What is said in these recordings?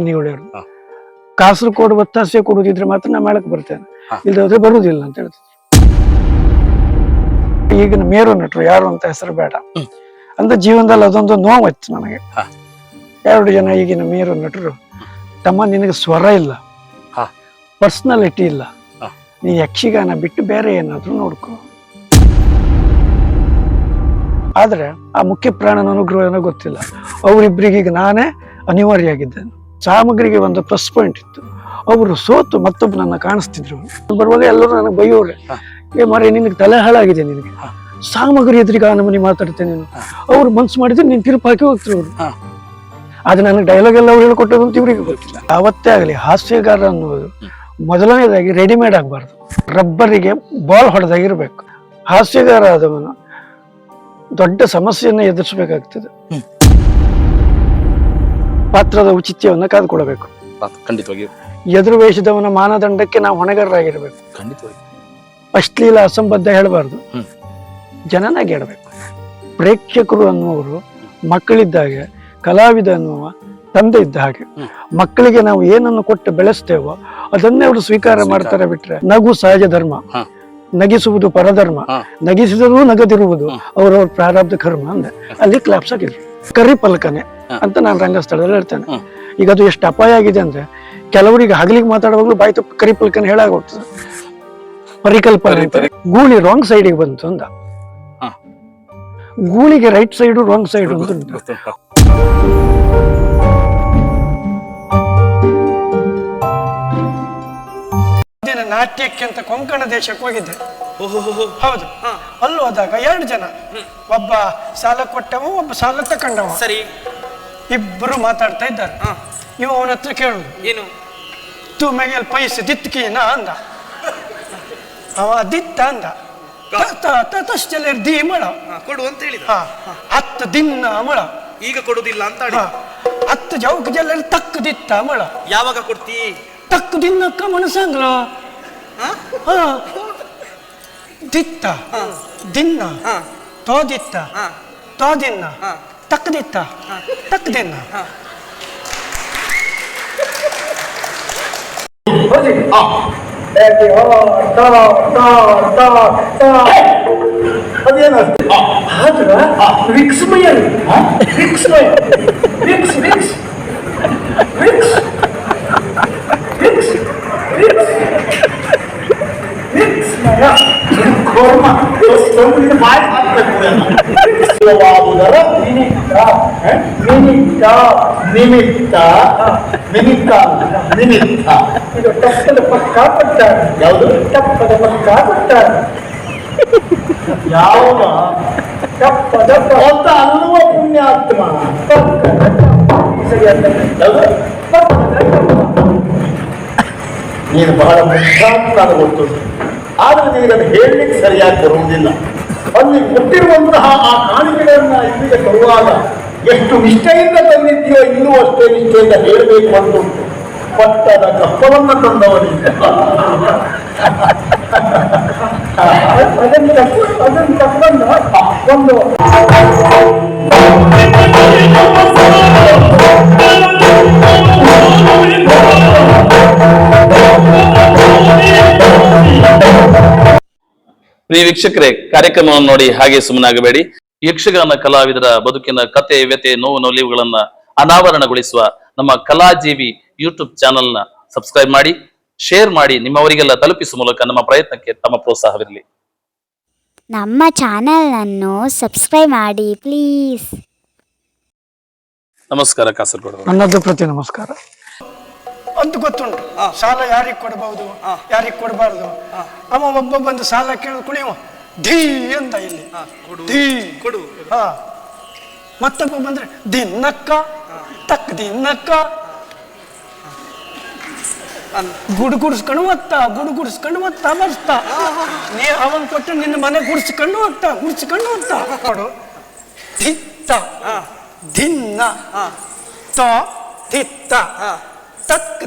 ಪಿನ್ನಿಗಳು ಹೇಳುದು ಹಾ. ಕಾಸರಗೋಡು ಒತ್ತಾಸೆ ಕೊಡುದಿದ್ರೆ ಮಾತ್ರ ನಾ ಮಾಡಕ್ ಬರ್ತೇನೆ. ಹೋದ್ರೆ ಬರುವುದಿಲ್ಲ ಅಂತ ಹೇಳ್ತಿದ್ರು. ಈಗಿನ ಮೇರು ನಟರು ಯಾರು ಅಂತ ಹೆಸರು ಬೇಡ. ಅಂದ್ರೆ ಅಂತ ಜೀವನದಲ್ಲಿ ಅದೊಂದು ನೋವಿತ್ತು ನನಗೆ ಎರಡು ಜನ ಈಗಿನ ಮೇರು ನಟರು ತಮ್ಮ ನಿನಗೆ ಸ್ವರ ಇಲ್ಲ. ಪರ್ಸನಾಲಿಟಿ ಇಲ್ಲ. ನೀ ಯಕ್ಷಗಾನ ಬಿಟ್ಟು ಬೇರೆ ಏನಾದರೂ ನೋಡ್ಕೋ. ಆದ್ರೆ ಆ ಮುಖ್ಯ ಪ್ರಾಣನ ಅನುಗ್ರಹ ಏನೋ ಗೊತ್ತಿಲ್ಲ. ಅವರಿಬ್ಬರಿಗೆ ಈಗ ನಾನೇ ಅನಿವಾರ್ಯ ಆಗಿದ್ದೇನೆ. ಸಾಮಗ್ರಿಗೆ ಒಂದು ಪ್ಲಸ್ ಪಾಯಿಂಟ್ ಇತ್ತು. ಅವರು ಸೋತು ಮತ್ತೊಬ್ಬನನ್ನ ಕಾಣಿಸ್ತಿದ್ರು. ಬರುವಾಗ ಎಲ್ಲರೂ ನನಗೆ ಬೈಯೋರೆ. ಏ ಮಾರೇ ನಿನಗೆ ತಲೆ ಹಾಳಾಗಿದೆ ನಿನಗೆ. ಸಾಮಗ್ರಿ ಎದುರಿಗೆ ಆ ನಮನಿ ಮಾತಾಡ್ತೇನೆ ನೀನು. ಅವ್ರು ಮನ್ಸು ಮಾಡಿದ್ರೆ ನೀನು ತೀರ್ಪು ಹಾಕಿ ಹೋಗ್ತಿರು ಅವರು. ಅದು ನನಗೆ ಡೈಲಾಗ್ ಎಲ್ಲ ಅವ್ರು ಹೇಳ್ಕೊಟ್ಟರು ಅಂತ ಇವರಿಗೆ ಗೊತ್ತಿಲ್ಲ. ಅವತ್ತೇ ಆಗಲಿ ಹಾಸ್ಯಗಾರ ಅನ್ನೋದು ಮೊದಲನೇದಾಗಿ ರೆಡಿಮೇಡ್ ಆಗಬಾರ್ದು. ರಬ್ಬರಿಗೆ ಬಾಲ್ ಹೊಡೆದಾಗಿರ್ಬೇಕು. ಹಾಸ್ಯಗಾರ ಆದವನು ದೊಡ್ಡ ಸಮಸ್ಯೆಯನ್ನು ಎದುರಿಸಬೇಕಾಗ್ತದೆ. ಪಾತ್ರದ ಔಚಿತ್ಯವನ್ನು ಕಾದುಕೊಳ್ಳಬೇಕು ಖಂಡಿತವಾಗಿ. ಎದುರು ವೇಷದವನ ಮಾನದಂಡಕ್ಕೆ ನಾವು ಹೊಣೆಗಾರರಾಗಿರ್ಬೇಕು. ಖಂಡಿತವಾಗಿ. ಅಶ್ಲೀಲ ಅಸಂಬದ್ಧ ಹೇಳಬಾರ್ದು. ಜನನಾಗಿ ಹೇಳಬೇಕು ಪ್ರೇಕ್ಷಕರು ಅನ್ನುವರು ಮಕ್ಕಳಿದ್ದಾಗ ಕಲಾವಿದ ಅನ್ನುವ ತಂದೆ ಇದ್ದ ಹಾಗೆ. ಮಕ್ಕಳಿಗೆ ನಾವು ಏನನ್ನು ಕೊಟ್ಟು ಬೆಳೆಸ್ತೇವೋ ಅದನ್ನೇ ಅವರು ಸ್ವೀಕಾರ. ಮಾಡ್ತಾರೆ ಬಿಟ್ರೆ ನಗು ಸಹಜ ಧರ್ಮ. ನಗಿಸುವುದು ಪರಧರ್ಮ. ನಗಿಸಿದರೂ ನಗದಿರುವುದು. ಅವರವ್ರ ಪ್ರಾರಬ್ಧ ಕರ್ಮ ಅಂದ್ರೆ ಅಲ್ಲಿ ಕ್ಲಾಪ್ಸ್ ಆಗಿದ್ರು ಕರಿ ಪಲಕನೆ ಅಂತ ನಾನು ರಂಗಸ್ಥಳದಲ್ಲಿ ಹೇಳ್ತೇನೆ. ಈಗ ಅದು ಎಷ್ಟು ಅಪಾಯ ಆಗಿದೆ ಅಂದ್ರೆ ಕೆಲವರಿಗೆ ಹಗಲಿಗೆ ಮಾತಾಡುವಾಗಲೂ ಬಾಯಿ ತಪ್ಪು ಕರಿ ಪಲಕನೆ ಹೇಳಾಗೋಗ್ತದೆ. ಪರಿಕಲ್ಪನೆ ಅಂತ. ಗೂಳಿ ರಾಂಗ್ ಸೈಡಿಗೆ ಬಂತು ಅಂದ. ಗೂಳಿಗೆ ರೈಟ್ ಸೈಡು ರಾಂಗ್ ಸೈಡ್ ಅಂತ ನಾಟ್ಯಕ್ಕೆ ಅಂತ ಕೊಂಕಣ ದೇಶಕ್ಕೆ ಹೋಗಿದ್ದೆ. ಹೌದು. ಅಲ್ಲಿ ಹೋದಾಗ ಎರಡು ಜನ. ಒಬ್ಬ ಸಾಲ ಕೊಟ್ಟವ ಒಬ್ಬ ಸಾಲ ತಕೊಂಡವ ಸರಿ. ಇಬ್ಬರು ಮಾತಾಡ್ತಾ ಇದ್ದಾರೆ. ನೀವು ಅವನ ಹತ್ರ ಕೇಳುದು ಏನು? ತು ಮೈಯಲ್ಲಿ ಪೈಸೆ ದಿತ್ಕೀನ ಅಂದ. ಅವ ದಿತ್ತ ಅಂದ. ತಷ್ಟೆಲ್ಲ ದಿ ಮಳ. ಕೊಡು ಅಂತ ಹೇಳಿದ. ಹಾ. ಹತ್ತು ದಿನ ಮಳ. ಈಗ ಕೊಡುದಿಲ್ಲ ಅಂತ ಹತ್ತು ಜೌಕ ಜಲ್ಲ ತಕ್ಕ ದಿತ್ತ ಮಳ. ಯಾವಾಗ ಕೊಡ್ತಿ? ತಕ್ಕ ದಿನಕ್ಕ ಮನಸ್ಸಂಗ್ಲ. ಹಾ? ಹಾ ದಿತ್ತ ದಿನ್ನ ಹಾ. ತೋದಿತ್ತ ಹಾ. ತೋದಿನ್ನ ಹಾ. ತಕ್ಕದಿತ್ತ ತಕ್ಕದಿನ್ನ ಹಾ. ವಿಕ್ಸ್ಮಯ ವಿಕ್ಸ್ಮಯ Vicks Vicks Vicks Vicks Vicks ವಿಕ್ಸ್ಮಯ ಬಾಯ್ ಹಾಕುವುದರ ನಿಮಿತ್ತ ನಿಮಿತ್ತ ನಿಮಿತ್ತ ನಿಮಿತ್ತ ನಿಮಿತ್ತ ಇದು ತಪ್ಪದ ಪಕ್ಕ ಪಟ್ಟ ಯಾವುದು ತಪ್ಪದ ಪಕ್ಕ ಪಟ್ಟ ಯಾವ ತಪ್ಪದ ಪಕ್ಕ ಅನ್ನುವ ಪುಣ್ಯಾತ್ಮ ನೀನು ಬಹಳ ಮುಖ್ಯಾತ್ಮ ಗೊತ್ತುಂಟು. ಆದ್ರೆ ನಿನಗನ್ನು ಹೇಳಲಿಕ್ಕೆ ಸರಿಯಾಗಿ ಬರುವುದಿಲ್ಲ. ಅಲ್ಲಿ ಕೊಟ್ಟಿರುವಂತಹ ಆ ಕಾಣಿಕೆಗಳನ್ನ ಇಲ್ಲಿಗೆ ತರುವಾಗ ಎಷ್ಟು ನಿಷ್ಠೆಯಿಂದ ತಂದಿದ್ದೀಯೋ ಇನ್ನೂ ಅಷ್ಟೇ ನಿಷ್ಠೆಯಿಂದ ಹೇಳಬೇಕು ಅಂತುಂಟು ಪಟ್ಟದ ಕಪ್ಪವನ್ನು ತಂದವನಿಂದ ಅದನ್ನು ತಕ್ಕ ಅದನ್ನು ತಪ್ಪನ್ನು ಒಂದು ಪ್ರಿಯ ವೀಕ್ಷಕರೇ ಕಾರ್ಯಕ್ರಮವನ್ನು ನೋಡಿ ಹಾಗೆ ಸುಮ್ಮನಾಗಬೇಡಿ. ಯಕ್ಷಗಾನ ಕಲಾವಿದರ ಬದುಕಿನ ಕತೆ ವ್ಯತೆ ನೋವು ನೋಲಿವುಗಳನ್ನ ಅನಾವರಣಗೊಳಿಸುವ ನಮ್ಮ ಕಲಾಜೀವಿ ಯೂಟ್ಯೂಬ್ ಚಾನೆಲ್ನ ನ ಸಬ್ಸ್ಕ್ರೈಬ್ ಮಾಡಿ ಶೇರ್ ಮಾಡಿ ನಿಮ್ಮವರಿಗೆಲ್ಲ ತಲುಪಿಸುವ ಮೂಲಕ ನಮ್ಮ ಪ್ರಯತ್ನಕ್ಕೆ ತಮ್ಮ ಪ್ರೋತ್ಸಾಹವಿರಲಿ. ನಮ್ಮ ಚಾನೆಲ್ನನ್ನು ಸಬ್ಸ್ಕ್ರೈಬ್ ಮಾಡಿ ಪ್ಲೀಸ್. ನಮಸ್ಕಾರ ಕಾಸರಗೋಡು ನನ್ನದು ಪ್ರತಿ ನಮಸ್ಕಾರ. ಅಂತ ಗೊತ್ತುಂಟು. ಸಾಲ ಯಾರಿಗೆ ಕೊಡಬಹುದು ಯಾರಿಗೆ ಕೊಡಬಾರ್ದು? ಅವ ಒಬ್ಬ ಬಂದು ಸಾಲ ಕೇಳಿದ ಕುಣಿಯುವ. ಧೀ ಅಂತ ಇಲ್ಲಿ. ಧೀ. ಕೊಡು. ಹಾ ಮತ್ತೊಬ್ಬ ಬಂದ್ರೆ ದಿನ್ನಕ್ಕ ತಕ್ಕ ದಿನ್ನಕ್ಕ ಗುಡು ಗುಡಿಸ್ಕೊಂಡು ಒತ್ತ ಗುಡು ಗುಡಿಸ್ಕೊಂಡು ಒತ್ತ ಬರ್ತ. ನೀ ಅವನ್ ಕೊಟ್ಟು ನಿನ್ನ ಮನೆ ಗುಡಿಸ್ಕೊಂಡು ಒತ್ತ ಗುಡಿಸ್ಕೊಂಡು ಒತ್ತ. ಕೊಡು. ದಿತ್ತ. ದಿನ್ನ. ತ ದಿತ್ತ. ತಕ್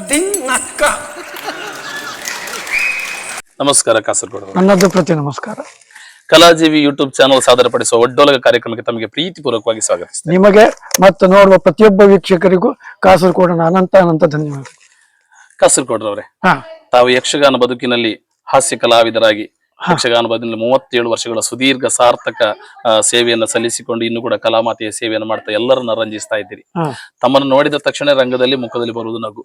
ನಮಸ್ಕಾರ ಕಾಸರಗೋಡು ನನ್ನದು ಪ್ರತಿ ನಮಸ್ಕಾರ. ಕಲಾಜೀವಿ ಯೂಟ್ಯೂಬ್ ಚಾನಲ್ ಸಾದರಪಡಿಸುವ ಒಡ್ಡೋಲಗ ಕಾರ್ಯಕ್ರಮಕ್ಕೆ ತಮಗೆ ಪ್ರೀತಿಪೂರ್ವಕವಾಗಿ ಸ್ವಾಗತಿಸ್ತೇನೆ. ನಿಮಗೆ ಮತ್ತು ನೋಡುವ ಪ್ರತಿಯೊಬ್ಬ ವೀಕ್ಷಕರಿಗೂ ಕಾಸರಗೋಡಿನ ಅನಂತ ಅನಂತ ಧನ್ಯವಾದ ಕಾಸರಗೋಡ್ರವ್ರೆ ಹಾ. ತಾವು ಯಕ್ಷಗಾನ ಬದುಕಿನಲ್ಲಿ ಹಾಸ್ಯ ಕಲಾವಿದರಾಗಿ ಯಕ್ಷಗಾನ ಬದುಕಿನಲ್ಲಿ ಮೂವತ್ತೇಳು ವರ್ಷಗಳ ಸುದೀರ್ಘ ಸಾರ್ಥಕ ಸೇವೆಯನ್ನು ಸಲ್ಲಿಸಿಕೊಂಡು ಇನ್ನು ಕೂಡ ಕಲಾಮಾತೆಯ ಸೇವೆಯನ್ನು ಮಾಡ್ತಾ ಎಲ್ಲರನ್ನ ರಂಜಿಸ್ತಾ ಇದ್ದೀರಿ. ತಮ್ಮನ್ನು ನೋಡಿದ ತಕ್ಷಣ ರಂಗದಲ್ಲಿ ಮುಖದಲ್ಲಿ ಬರುವುದು ನಗು.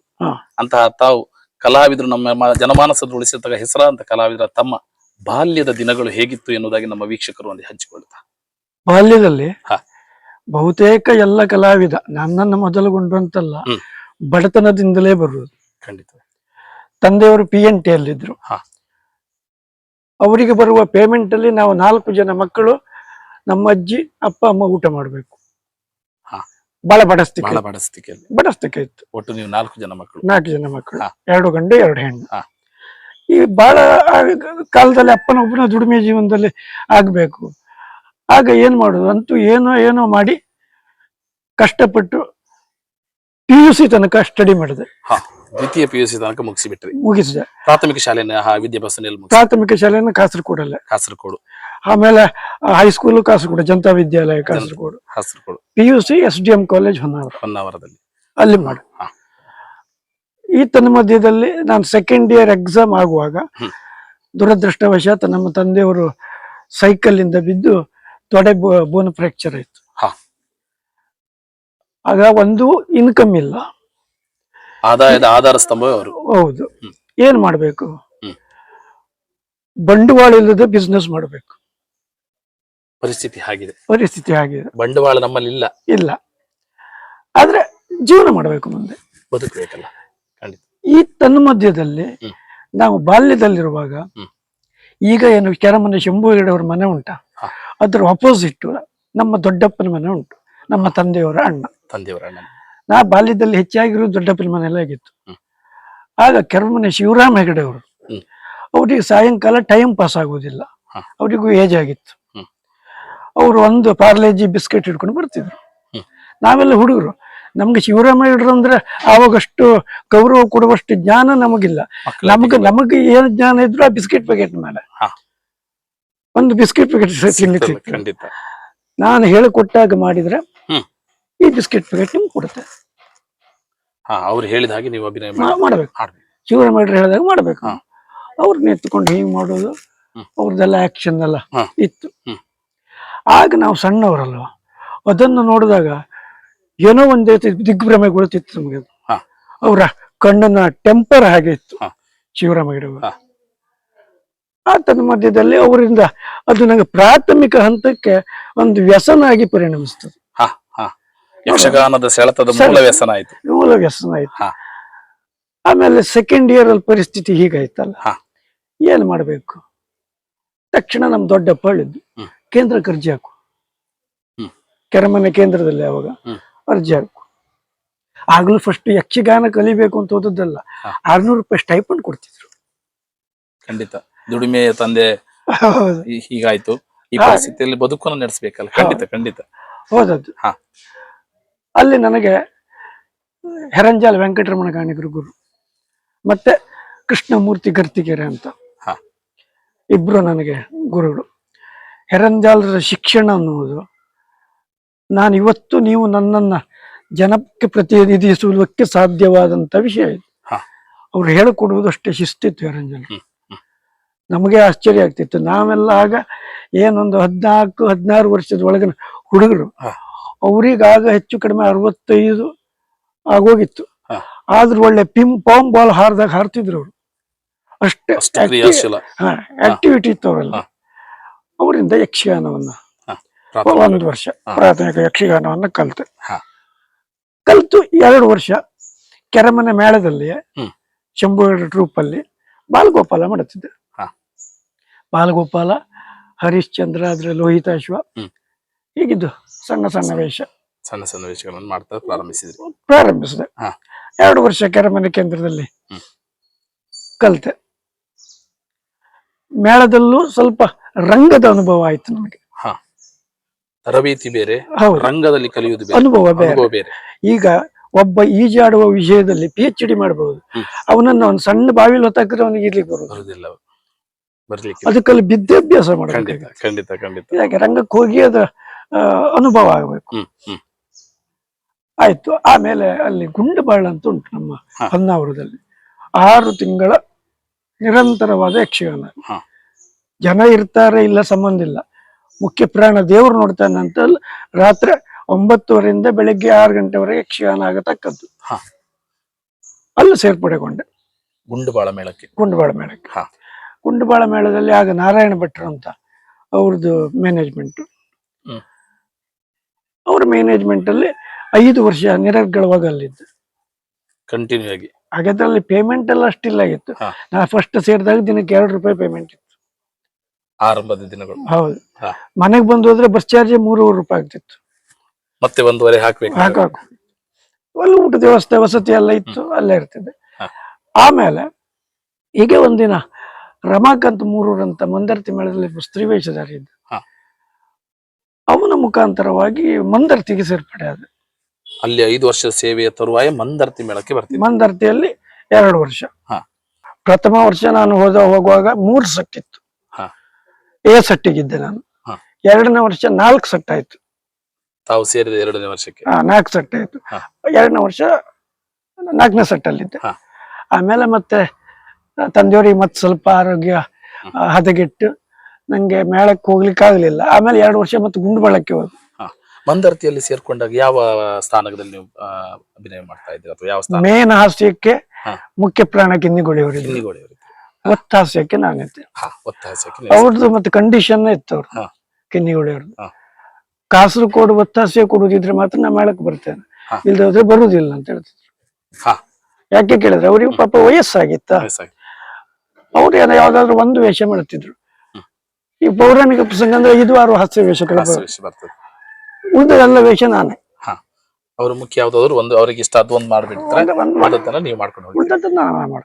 ಅಂತಹ ತಾವು ಕಲಾವಿದರು ನಮ್ಮ ಜನಮಾನಸದ ಉಳಿಸಿದಾಗ ಉಳಿಸಿರ್ತಕ್ಕ ಹೆಸರಾಂತ ಕಲಾವಿದರ ತಮ್ಮ ಬಾಲ್ಯದ ದಿನಗಳು ಹೇಗಿತ್ತು ಎನ್ನುವುದಾಗಿ ನಮ್ಮ ವೀಕ್ಷಕರು ಒಂದು ಹಂಚಿಕೊಳ್ತಾ ಬಾಲ್ಯದಲ್ಲಿ. ಬಹುತೇಕ ಎಲ್ಲ ಕಲಾವಿದ ನನ್ನನ್ನು ಮೊದಲುಗೊಂಡಂತಲ್ಲ ಬಡತನದಿಂದಲೇ ಬರುವುದು. ಖಂಡಿತ. ತಂದೆಯವರು ಪಿ ಎನ್ ಟಿ ಅಲ್ಲಿದ್ರು. ಅವರಿಗೆ ಬರುವ ಪೇಮೆಂಟ್ ಅಲ್ಲಿ ನಾವು ನಾಲ್ಕು ಜನ ಮಕ್ಕಳು ನಮ್ಮ ಅಜ್ಜಿ ಅಪ್ಪ ಅಮ್ಮ ಊಟ ಮಾಡಬೇಕು. ಬಹಳ ಬಡಸ್ತಿಕೆ ಬಹಳ ಬಡಸ್ತಿಕೆ ಇತ್ತು. ಒಟ್ಟು ನೀವು ನಾಲ್ಕು ಜನ ಮಕ್ಕಳು. ನಾಲ್ಕು ಜನ ಮಕ್ಕಳು. ಎರಡು ಗಂಡು ಎರಡು ಹೆಣ್ಣು. ಈ ಬಹಳ ಕಾಲದಲ್ಲಿ ಅಪ್ಪನ ಒಬ್ಬನ ದುಡಿಮೆ ಜೀವನದಲ್ಲಿ ಆಗ್ಬೇಕು. ಆಗ ಏನ್ ಮಾಡುದು? ಅಂತೂ ಏನೋ ಏನೋ ಮಾಡಿ ಕಷ್ಟಪಟ್ಟು ಪಿ ಯು ಸಿ ತನಕ ಸ್ಟಡಿ ಮಾಡಿದೆ. ಹಾ. ದ್ವಿತೀಯ ಪಿ ಯು ಸಿ ತನಕ ಮುಗಿಸಿಬಿಟ್ರಿ. ಮುಗಿಸಿದೆ. ಪ್ರಾಥಮಿಕ ಶಾಲೆನ ವಿದ್ಯಾಭ್ಯಾಸ ಮುಗಿಸಿ ಪ್ರಾಥಮಿಕ ಶಾಲೆಯನ್ನು ಕಾಸರಗೋಡಲ್ಲೇ. ಕಾಸರಗೋಡು. ಆಮೇಲೆ high school Kasaragod Janata Vidyalaya Kasaragod. Kasaragod. P U C S D M college Honnavar. ಹೊನ್ನಾವರದಲ್ಲಿ. ಅಲ್ಲಿ ಮಾಡಿ. ಈ ತನ್ನ ಮಧ್ಯದಲ್ಲಿ ನಾನು ಸೆಕೆಂಡ್ ಇಯರ್ ಎಕ್ಸಾಮ್ ಆಗುವಾಗ. ದುರದೃಷ್ಟವಶಾತ್ ನಮ್ಮ ತಂದೆಯವರು ಸೈಕಲ್ ಇಂದ ಬಿದ್ದು ತೊಡೆ ಬೋನ್ ಫ್ರಾಕ್ಚರ್ ಆಯ್ತು. ಹಾ. ಆಗ ಒಂದು ಇನ್ಕಮ್ ಇಲ್ಲ. ಆದಾಯದ ಆಧಾರ ಸ್ತಂಭ ಅವರು. ಹೌದು. ಏನ್ ಮಾಡ್ಬೇಕು? ಬಂಡವಾಳ ಇಲ್ಲದೆ ಬಿಸ್ನೆಸ್ ಮಾಡಬೇಕು. ಪರಿಸ್ಥಿತಿ ಆಗಿದೆ. ಪರಿಸ್ಥಿತಿ ಆಗಿದೆ. ಬಂಡವಾಳ ನಮ್ಮಲ್ಲಿ ಇಲ್ಲ. ಇಲ್ಲ. ಆದ್ರೆ ಜೀವನ ಮಾಡಬೇಕು ಮುಂದೆ. ಬದುಕಬೇಕಲ್ಲ. ಖಂಡಿತ. ಈ ತನ್ಮಧ್ಯದಲ್ಲಿ ಮಧ್ಯದಲ್ಲಿ ನಾವು ಬಾಲ್ಯದಲ್ಲಿರುವಾಗ ಈಗ ಏನು ಕೆರಮನೆ ಶಂಭು ಮನೆ ಉಂಟ. ಅದ್ರ ಅಪೋಸಿಟ್ ನಮ್ಮ ದೊಡ್ಡಪ್ಪನ ಮನೆ ಉಂಟು. ನಮ್ಮ ತಂದೆಯವರ ಅಣ್ಣ. ತಂದೆಯವರ ಅಣ್ಣ ನಾ ಬಾಲ್ಯದಲ್ಲಿ ಹೆಚ್ಚಾಗಿರೋದು ದೊಡ್ಡಪ್ಪನ ಮನೆಯಲ್ಲೇ ಆಗಿತ್ತು. ಆಗ ಕೆರಮನೆ ಶಿವರಾಮ ಹೆಗಡೆ ಅವರು. ಅವರಿಗೆ ಸಾಯಂಕಾಲ ಟೈಮ್ ಪಾಸ್ ಆಗುವುದಿಲ್ಲ. ಅವರಿಗೂ ಏಜ್ ಆಗಿತ್ತು. ಅವರು ಒಂದು ಪಾರ್ಲೇಜಿ ಬಿಸ್ಕೆಟ್ ಹಿಡ್ಕೊಂಡು ಬರ್ತಿದ್ರು. ನಾವೆಲ್ಲ ಹುಡುಗರು. ನಮ್ಗೆ ಶಿವರಾಮ ಹೆಗಡ್ರು ಅಂದ್ರೆ ಆವಾಗಷ್ಟು ಗೌರವ ಕೊಡುವಷ್ಟು ಜ್ಞಾನ ನಮಗಿಲ್ಲ. ನಮಗೆ ನಮಗೆ ಏನು ಜ್ಞಾನ ಇದ್ರು ಆ ಬಿಸ್ಕೆಟ್ ಪ್ಯಾಕೆಟ್ ಮೇಲೆ. ಒಂದು ಬಿಸ್ಕೆಟ್ ಪ್ಯಾಕೆಟ್ ತಿನ್ಲಿಕ್ಕೆ. ನಾನು ಹೇಳಿಕೊಟ್ಟಾಗ ಮಾಡಿದ್ರೆ. ಈ ಬಿಸ್ಕೆಟ್ ಪ್ಯಾಕೆಟ್ ನಿಮ್ಗೆ ಕೊಡುತ್ತೆ. ಹಾ ಅವ್ರು ಹೇಳಿದ ಹಾಗೆ ನೀವು ಅಭಿನಯ ಮಾಡಬೇಕು ಮಾಡ್ಬೇಕು ಮಾಡ್ಬೇಕು ಶಿವರಾಮ ಹೆಗಡೆ ಹೇಳಿದಾಗ ಮಾಡ್ಬೇಕು ಅವ್ರು ಅವ್ರನ್ನ ಎತ್ಕೊಂಡು ಹಿಂಗ್ ಮಾಡೋದು. ಅವ್ರದ್ದೆಲ್ಲ ಆಕ್ಷನ್ ಎಲ್ಲ ಹಾ. ಇತ್ತು ಹ್ಮ್. ಆಗ ನಾವು ಸಣ್ಣವರಲ್ವ ಅದನ್ನು ನೋಡಿದಾಗ ಏನೋ ಒಂದೇ ದಿಗ್ಭ್ರಮೆ ಗೊಳ್ತಿತ್ತು ನಮಗೆ ಹಾ. ಅವರ ಕಣ್ಣನ್ನ ಟೆಂಪರ್ ಹಾಗೆ ಇತ್ತು ಹಾ. ಶಿವರಾಮ ಗಿಡ ಅವರು ಹಾ. ಆ ತನ್ನ ಮಧ್ಯದಲ್ಲಿ ಅವರಿಂದ ಅದು ನನಗೆ ಪ್ರಾಥಮಿಕ ಹಂತಕ್ಕೆ ಒಂದು ವ್ಯಸನ ಆಗಿ ಪರಿಣಮಿಸ್ತದೆ ಯಕ್ಷಗಾನದ ಸೆಳೆತದ ಮೂಲ ವ್ಯಸನ ಆಯ್ತು. ಮೂಲ ವ್ಯಸನ ಆಯ್ತು. ಆಮೇಲೆ ಸೆಕೆಂಡ್ ಇಯರ್ ಅಲ್ಲಿ ಪರಿಸ್ಥಿತಿ ಹೀಗಾಯ್ತಲ್ಲ. ಏನ್ ಮಾಡ್ಬೇಕು? ತಕ್ಷಣ ನಮ್ ದೊಡ್ಡಪ್ಪ ಹೇಳಿದ್ದು ಕೇಂದ್ರ ಅರ್ಜಿ ಹಾಕು. ಕೆರೆಮನೆ ಕೇಂದ್ರದಲ್ಲಿ ಅವಾಗ. ಅರ್ಜಿ ಹಾಕು. ಆಗ್ಲೂ ಫಸ್ಟ್ ಯಕ್ಷಗಾನ ಕಲಿಬೇಕು ಅಂತ ಹೋದದ್ದಲ್ಲ ಹಾ. ಆರ್ನೂರು ರೂಪಾಯಿ ಸ್ಟೈಪಂಡ್ ಕೊಡ್ತಿದ್ರು. ಖಂಡಿತ. ದುಡಿಮೆ ತಂದೆ ಹೀಗಾಯ್ತು. ಈ ಪರಿಸ್ಥಿತಿಯಲ್ಲಿ ಬದುಕನ್ನು ನಡೆಸಬೇಕಲ್ಲ. ಖಂಡಿತ ಖಂಡಿತ. ಹೋದದ್ದು ಹಾ. ಅಲ್ಲಿ ನನಗೆ ಹೆರಂಜಾಲ್ ವೆಂಕಟರಮಣ ಗಾಣಿಗರು ಗುರು ಮತ್ತೆ ಕೃಷ್ಣಮೂರ್ತಿ ಗರ್ತಿಗೆರೆ ಅಂತ ಹಾ. ಇಬ್ರು ನನಗೆ ಗುರುಗಳು ಹೆರಂಜಾಲರ ಶಿಕ್ಷಣ ಅನ್ನುವುದು ನಾನು ಇವತ್ತು ನೀವು ನನ್ನನ್ನು ಜನಕ್ಕೆ ಪ್ರತಿನಿಧಿಸುವುದಕ್ಕೆ ಸಾಧ್ಯವಾದಂಥ ವಿಷಯ ಇದು. ಅವ್ರು ಹೇಳಿಕೊಡುವುದು ಅಷ್ಟೇ ಶಿಸ್ತಿತ್ತು ಹೆರಂಜಾಲ. ನಮಗೆ ಆಶ್ಚರ್ಯ ಆಗ್ತಿತ್ತು ನಾವೆಲ್ಲ ಆಗ ಏನೊಂದು ಹದಿನಾಲ್ಕು ಹದಿನಾರು ವರ್ಷದ ಒಳಗಿನ ಹುಡುಗರು ಹಾ. ಅವ್ರಿಗಾಗ ಹೆಚ್ಚು ಕಡಿಮೆ ಅರವತ್ತೈದು ಆಗೋಗಿತ್ತು. ಆದ್ರೂ ಒಳ್ಳೆ ಪಿಂ ಪಾಮ್ ಬಾಲ್ ಹಾರ್ದಾಗ ಹಾರ್ತಿದ್ರು ಅವರು ಅಷ್ಟೇ ಆಕ್ಟಿವಿಟಿ ಇತ್ತು ಅವರೆಲ್ಲ ಅವರಿಂದ ಯಕ್ಷಗಾನವನ್ನ. ಒಂದು ವರ್ಷ. ಪ್ರಾಥಮಿಕ ಯಕ್ಷಗಾನವನ್ನ ಕಲ್ತೆ ಹಾ. ಕಲ್ತು ಎರಡು ವರ್ಷ ಕೆರೆಮನೆ ಮೇಳದಲ್ಲಿ ಹ್ಮ್. ಶಂಭು ಟ್ರೂಪ್ ಅಲ್ಲಿ ಬಾಲಗೋಪಾಲ ಮಾಡುತ್ತಿದ್ದೆ ಹಾ. ಬಾಲಗೋಪಾಲ ಹರಿಶ್ಚಂದ್ರ ಆದ್ರೆ ಲೋಹಿತಾಶ್ವ. ಹೀಗಿದ್ದು ಸಣ್ಣ ಸಣ್ಣ ವೇಷ. ಸಣ್ಣ ಸಣ್ಣ ವೇಷಗಳನ್ನು ಮಾಡ್ತಾ ಪ್ರಾರಂಭಿಸಿದ್ರು. ಪ್ರಾರಂಭಿಸಿದೆ. ಹಾ. ಎರಡು ವರ್ಷ ಕೆರೆಮನೆ ಕೇಂದ್ರದಲ್ಲಿ ಹ್ಮ್. ಕಲ್ತೆ. ಮೇಳದಲ್ಲೂ ಸ್ವಲ್ಪ ರಂಗದ ಅನುಭವ ಆಯ್ತು ನನಗೆ ಹಾ. ತರಬೇತಿ ಬೇರೆ ಹೌದು. ರಂಗದಲ್ಲಿ ಕಲಿಯುವುದು ಬೇರೆ ಅನುಭವ ಬೇರೆ. ಅನುಭವ ಬೇರೆ. ಈಗ ಒಬ್ಬ ಈಜಾಡುವ ವಿಷಯದಲ್ಲಿ ಪಿ ಎಚ್ ಡಿ ಮಾಡಬಹುದು ಹ್ಮ್. ಅವನನ್ನ ಒಂದು ಸಣ್ಣ ಬಾವಿಲಿ ಹೊತ್ತಾಕಿದ್ರೆ ಅವನಿಗೆ ಇರ್ಲಿಕ್ಕೆ ಬರುದು ಬರುದಿಲ್ಲ ಬರ್ಲಿಕ್ಕೆ ಅದಕ್ಕಲ್ಲಿ ವಿದ್ಯಾಭ್ಯಾಸ ಮಾಡಬೇಕು ಖಂಡಿತ ಖಂಡಿತ. ಯಾಕೆ ರಂಗಕ್ಕೆ ಹೋಗಿ ಅದ ಅನುಭವ ಆಗಬೇಕು. ಆಯ್ತು ಆಮೇಲೆ ಅಲ್ಲಿ ಗುಂಡಬಾಳ ಅಂತ ಉಂಟು ನಮ್ಮ. ಹೊನ್ನಾವರದಲ್ಲಿ. ಆರು ತಿಂಗಳ ನಿರಂತರವಾದ ಯಕ್ಷಗಾನ. ಜನ ಇರ್ತಾರೆ ಇಲ್ಲ ಸಂಬಂಧ ಇಲ್ಲ. ಮುಖ್ಯ ಪ್ರಾಣ ದೇವ್ರು ನೋಡ್ತಾನೆ ಅಂತ ರಾತ್ರಿ ಒಂಬತ್ತುವರೆಯಿಂದ ಬೆಳಿಗ್ಗೆ ಆರು ಗಂಟೆವರೆಗೆ ಯಕ್ಷಗಾನ ಆಗತಕ್ಕದ್ದು. ಅಲ್ಲಿ ಸೇರ್ಪಡೆಗೊಂಡೆ. ಗುಂಡುಬಾಳ ಮೇಳಕ್ಕೆ. ಗುಂಡುಬಾಳ ಮೇಳಕ್ಕೆ. ಗುಂಡುಬಾಳ ಮೇಳದಲ್ಲಿ ಆಗ ನಾರಾಯಣ ಭಟ್ರು ಅಂತ ಅವ್ರದ್ದು ಮ್ಯಾನೇಜ್ಮೆಂಟ್. ಅವ್ರ ಮ್ಯಾನೇಜ್ಮೆಂಟ್ ಅಲ್ಲಿ ಐದು ವರ್ಷ ನಿರರ್ಗಳವಾಗಿ ಅಲ್ಲಿದ್ದೆ ಕಂಟಿನ್ಯೂ ಆಗಿ. ಹಾಗಾದ್ರೆ ಅಲ್ಲಿ ಪೇಮೆಂಟ್ ಎಲ್ಲ ಅಷ್ಟಿಲ್ಲ ಆಗಿತ್ತು. ಹಾ. ನಾ ಫಸ್ಟ್ ಸೇರಿದಾಗ ದಿನಕ್ಕೆ ಎರಡು ರೂಪಾಯಿ ಪೇಮೆಂಟ್ ಇತ್ತು. ಆರಂಭದ ದಿನಗಳು. ಹೌದು. ಹಾ. ಮನೆಗೆ ಬಂದು ಹೋದ್ರೆ ಬಸ್ ಚಾರ್ಜ್ ಮೂರುವರೆ ರೂಪಾಯಿ ಆಗ್ತಿತ್ತು. ಮತ್ತೆ ಒಂದೂವರೆ ಹಾಕ್ಬೇಕು. ಹಾಕಾಕು. ಅಲ್ಲಿ ಊಟದ ವ್ಯವಸ್ಥೆ ವಸತಿ ಎಲ್ಲ ಇತ್ತು ಅಲ್ಲೇ ಇರ್ತಿದ್ದೆ ಹಾ. ಆಮೇಲೆ ಹೀಗೆ ಒಂದಿನ ರಮಾಕಾಂತ್ ಮೂರೂರ್ ಅಂತ ಮಂದರ್ತಿ ಮೇಳದಲ್ಲಿ ಸ್ತ್ರೀ ವೇಷಧಾರಿ ಇದ್ದ. ಅವನ ಮುಖಾಂತರವಾಗಿ ಮಂದರ್ತಿಗೆ ಸೇರ್ಪಡೆ ಆದ ಅಲ್ಲಿ ಐದು ವರ್ಷದ ಸೇವೆಯ ತರುವಾಯ ಮಂದರ್ತಿ ಮೇಳಕ್ಕೆ ಬರ್ತೀನಿ ಮಂದರ್ತಿಯಲ್ಲಿ ಎರಡು ವರ್ಷ ಹಾ. ಪ್ರಥಮ ವರ್ಷ ನಾನು ಹೋದ ಹೋಗುವಾಗ ಮೂರು ಸಟ್ಟಿತ್ತು ಹಾ. ಎ ಸಟ್ಟಿಗಿದ್ದೆ ನಾನು ಹಾ. ಎರಡನೇ ವರ್ಷ ನಾಲ್ಕು ಸೆಟ್ ಆಯ್ತು ತಾವು ಸೇರಿದ ಎರಡನೇ ವರ್ಷಕ್ಕೆ ಆ, ನಾಲ್ಕು ಸೆಟ್ ಆಯ್ತು ಹಾ. ಎರಡನೇ ವರ್ಷ ನಾಲ್ಕನೇ ಸಟ್ಟಲ್ಲಿದ್ದೆ ಹಾ. ಆಮೇಲೆ ಮತ್ತೆ ತಂದೆಯವರಿಗೆ ಮತ್ತೆ ಸ್ವಲ್ಪ ಆರೋಗ್ಯ ಆ, ಹದಗೆಟ್ಟು ನಂಗೆ ಮೇಳಕ್ಕೆ ಹೋಗ್ಲಿಕ್ಕೆ ಆಗ್ಲಿಲ್ಲ ಆಮೇಲೆ ಎರಡು ವರ್ಷ ಮತ್ತೆ ಗುಂಡುಬಳಕ್ಕೆ ಹೋದ್ ಹಾ. ಮಂದರ್ತಿಯಲ್ಲಿ ಸೇರ್ಕೊಂಡಾಗ ಯಾವ ಸ್ಥಾನದಲ್ಲಿ ನೀವು ಆ, ಅಭಿನಯ ಮಾಡ್ತಾ ಇದ್ದೀರಾ ಅಥವಾ ಯಾವ ಸ್ಥಾನ ಮೇನ್ ಹಾಸ್ಯಕ್ಕೆ ಹಾ. ಮುಖ್ಯ ಪ್ರಾಣ ಕಿನ್ನಿಗೋಳಿ ಅವರಿದ್ರು. ಒತ್ತಾಸ್ಯಕ್ಕೆ ನಾನಿದ್ದೆ ಹಾ ಒತ್ತಾಸಕ್ಕೆ ನೀವು- ಅವ್ರದ್ದು ಮತ್ತೆ ಕಂಡೀಷನ್ ಇತ್ತು ಅವ್ರು ಕಿನ್ನಿಗೋಳಿ ಅವ್ರದ್ದು ಹಾ. ಕಾಸರಗೋಡು ಒತ್ತಾಸೆ ಕೊಡುದಿದ್ರೆ ಮಾತ್ರ ನಾ ಮೇಳಕ್ಕೆ ಬರ್ತೇನೆ ಹಾ. ಇಲ್ದೇ ಹೋದ್ರೆ ಬರುದಿಲ್ಲ ಅಂತ ಹೇಳ್ತಿದ್ರು ಹಾ ಯಾಕೆ ಕೇಳಿದ್ರೆ ಅವ್ರಿಗೆ ಪಾಪ ವಯಸ್ಸಾಗಿತ್ತ ವಯಸ್ಸಾಗಿ. ಅವ್ರು ಏನೋ ಯಾವ್ದಾದ್ರು ಒಂದು ವೇಷ ಮಾಡ್ತಿದ್ರು ಹ್ಮ್. ಈ ಪೌರಾಣಿಕ ಪ್ರಸಂಗ ಅಂದ್ರೆ ಐದು ಆರು ಹಾಸ್ಯ ವೇಷ ಬರ್ತದೆ. ಉಳಿದ ಎಲ್ಲ ವೇಷ ನಾನೇ. ಹಾ. ಅವರು ಮುಖ್ಯ ಯಾವ್ದಾದ್ರು ಒಂದು ಅವ್ರಿಗೆ ಇಷ್ಟ ಅದು ಒಂದು ಮಾಡ್ಬಿಡ್ತಾರೆ ನೀವು ಮಾಡ್ಕೊಂಡು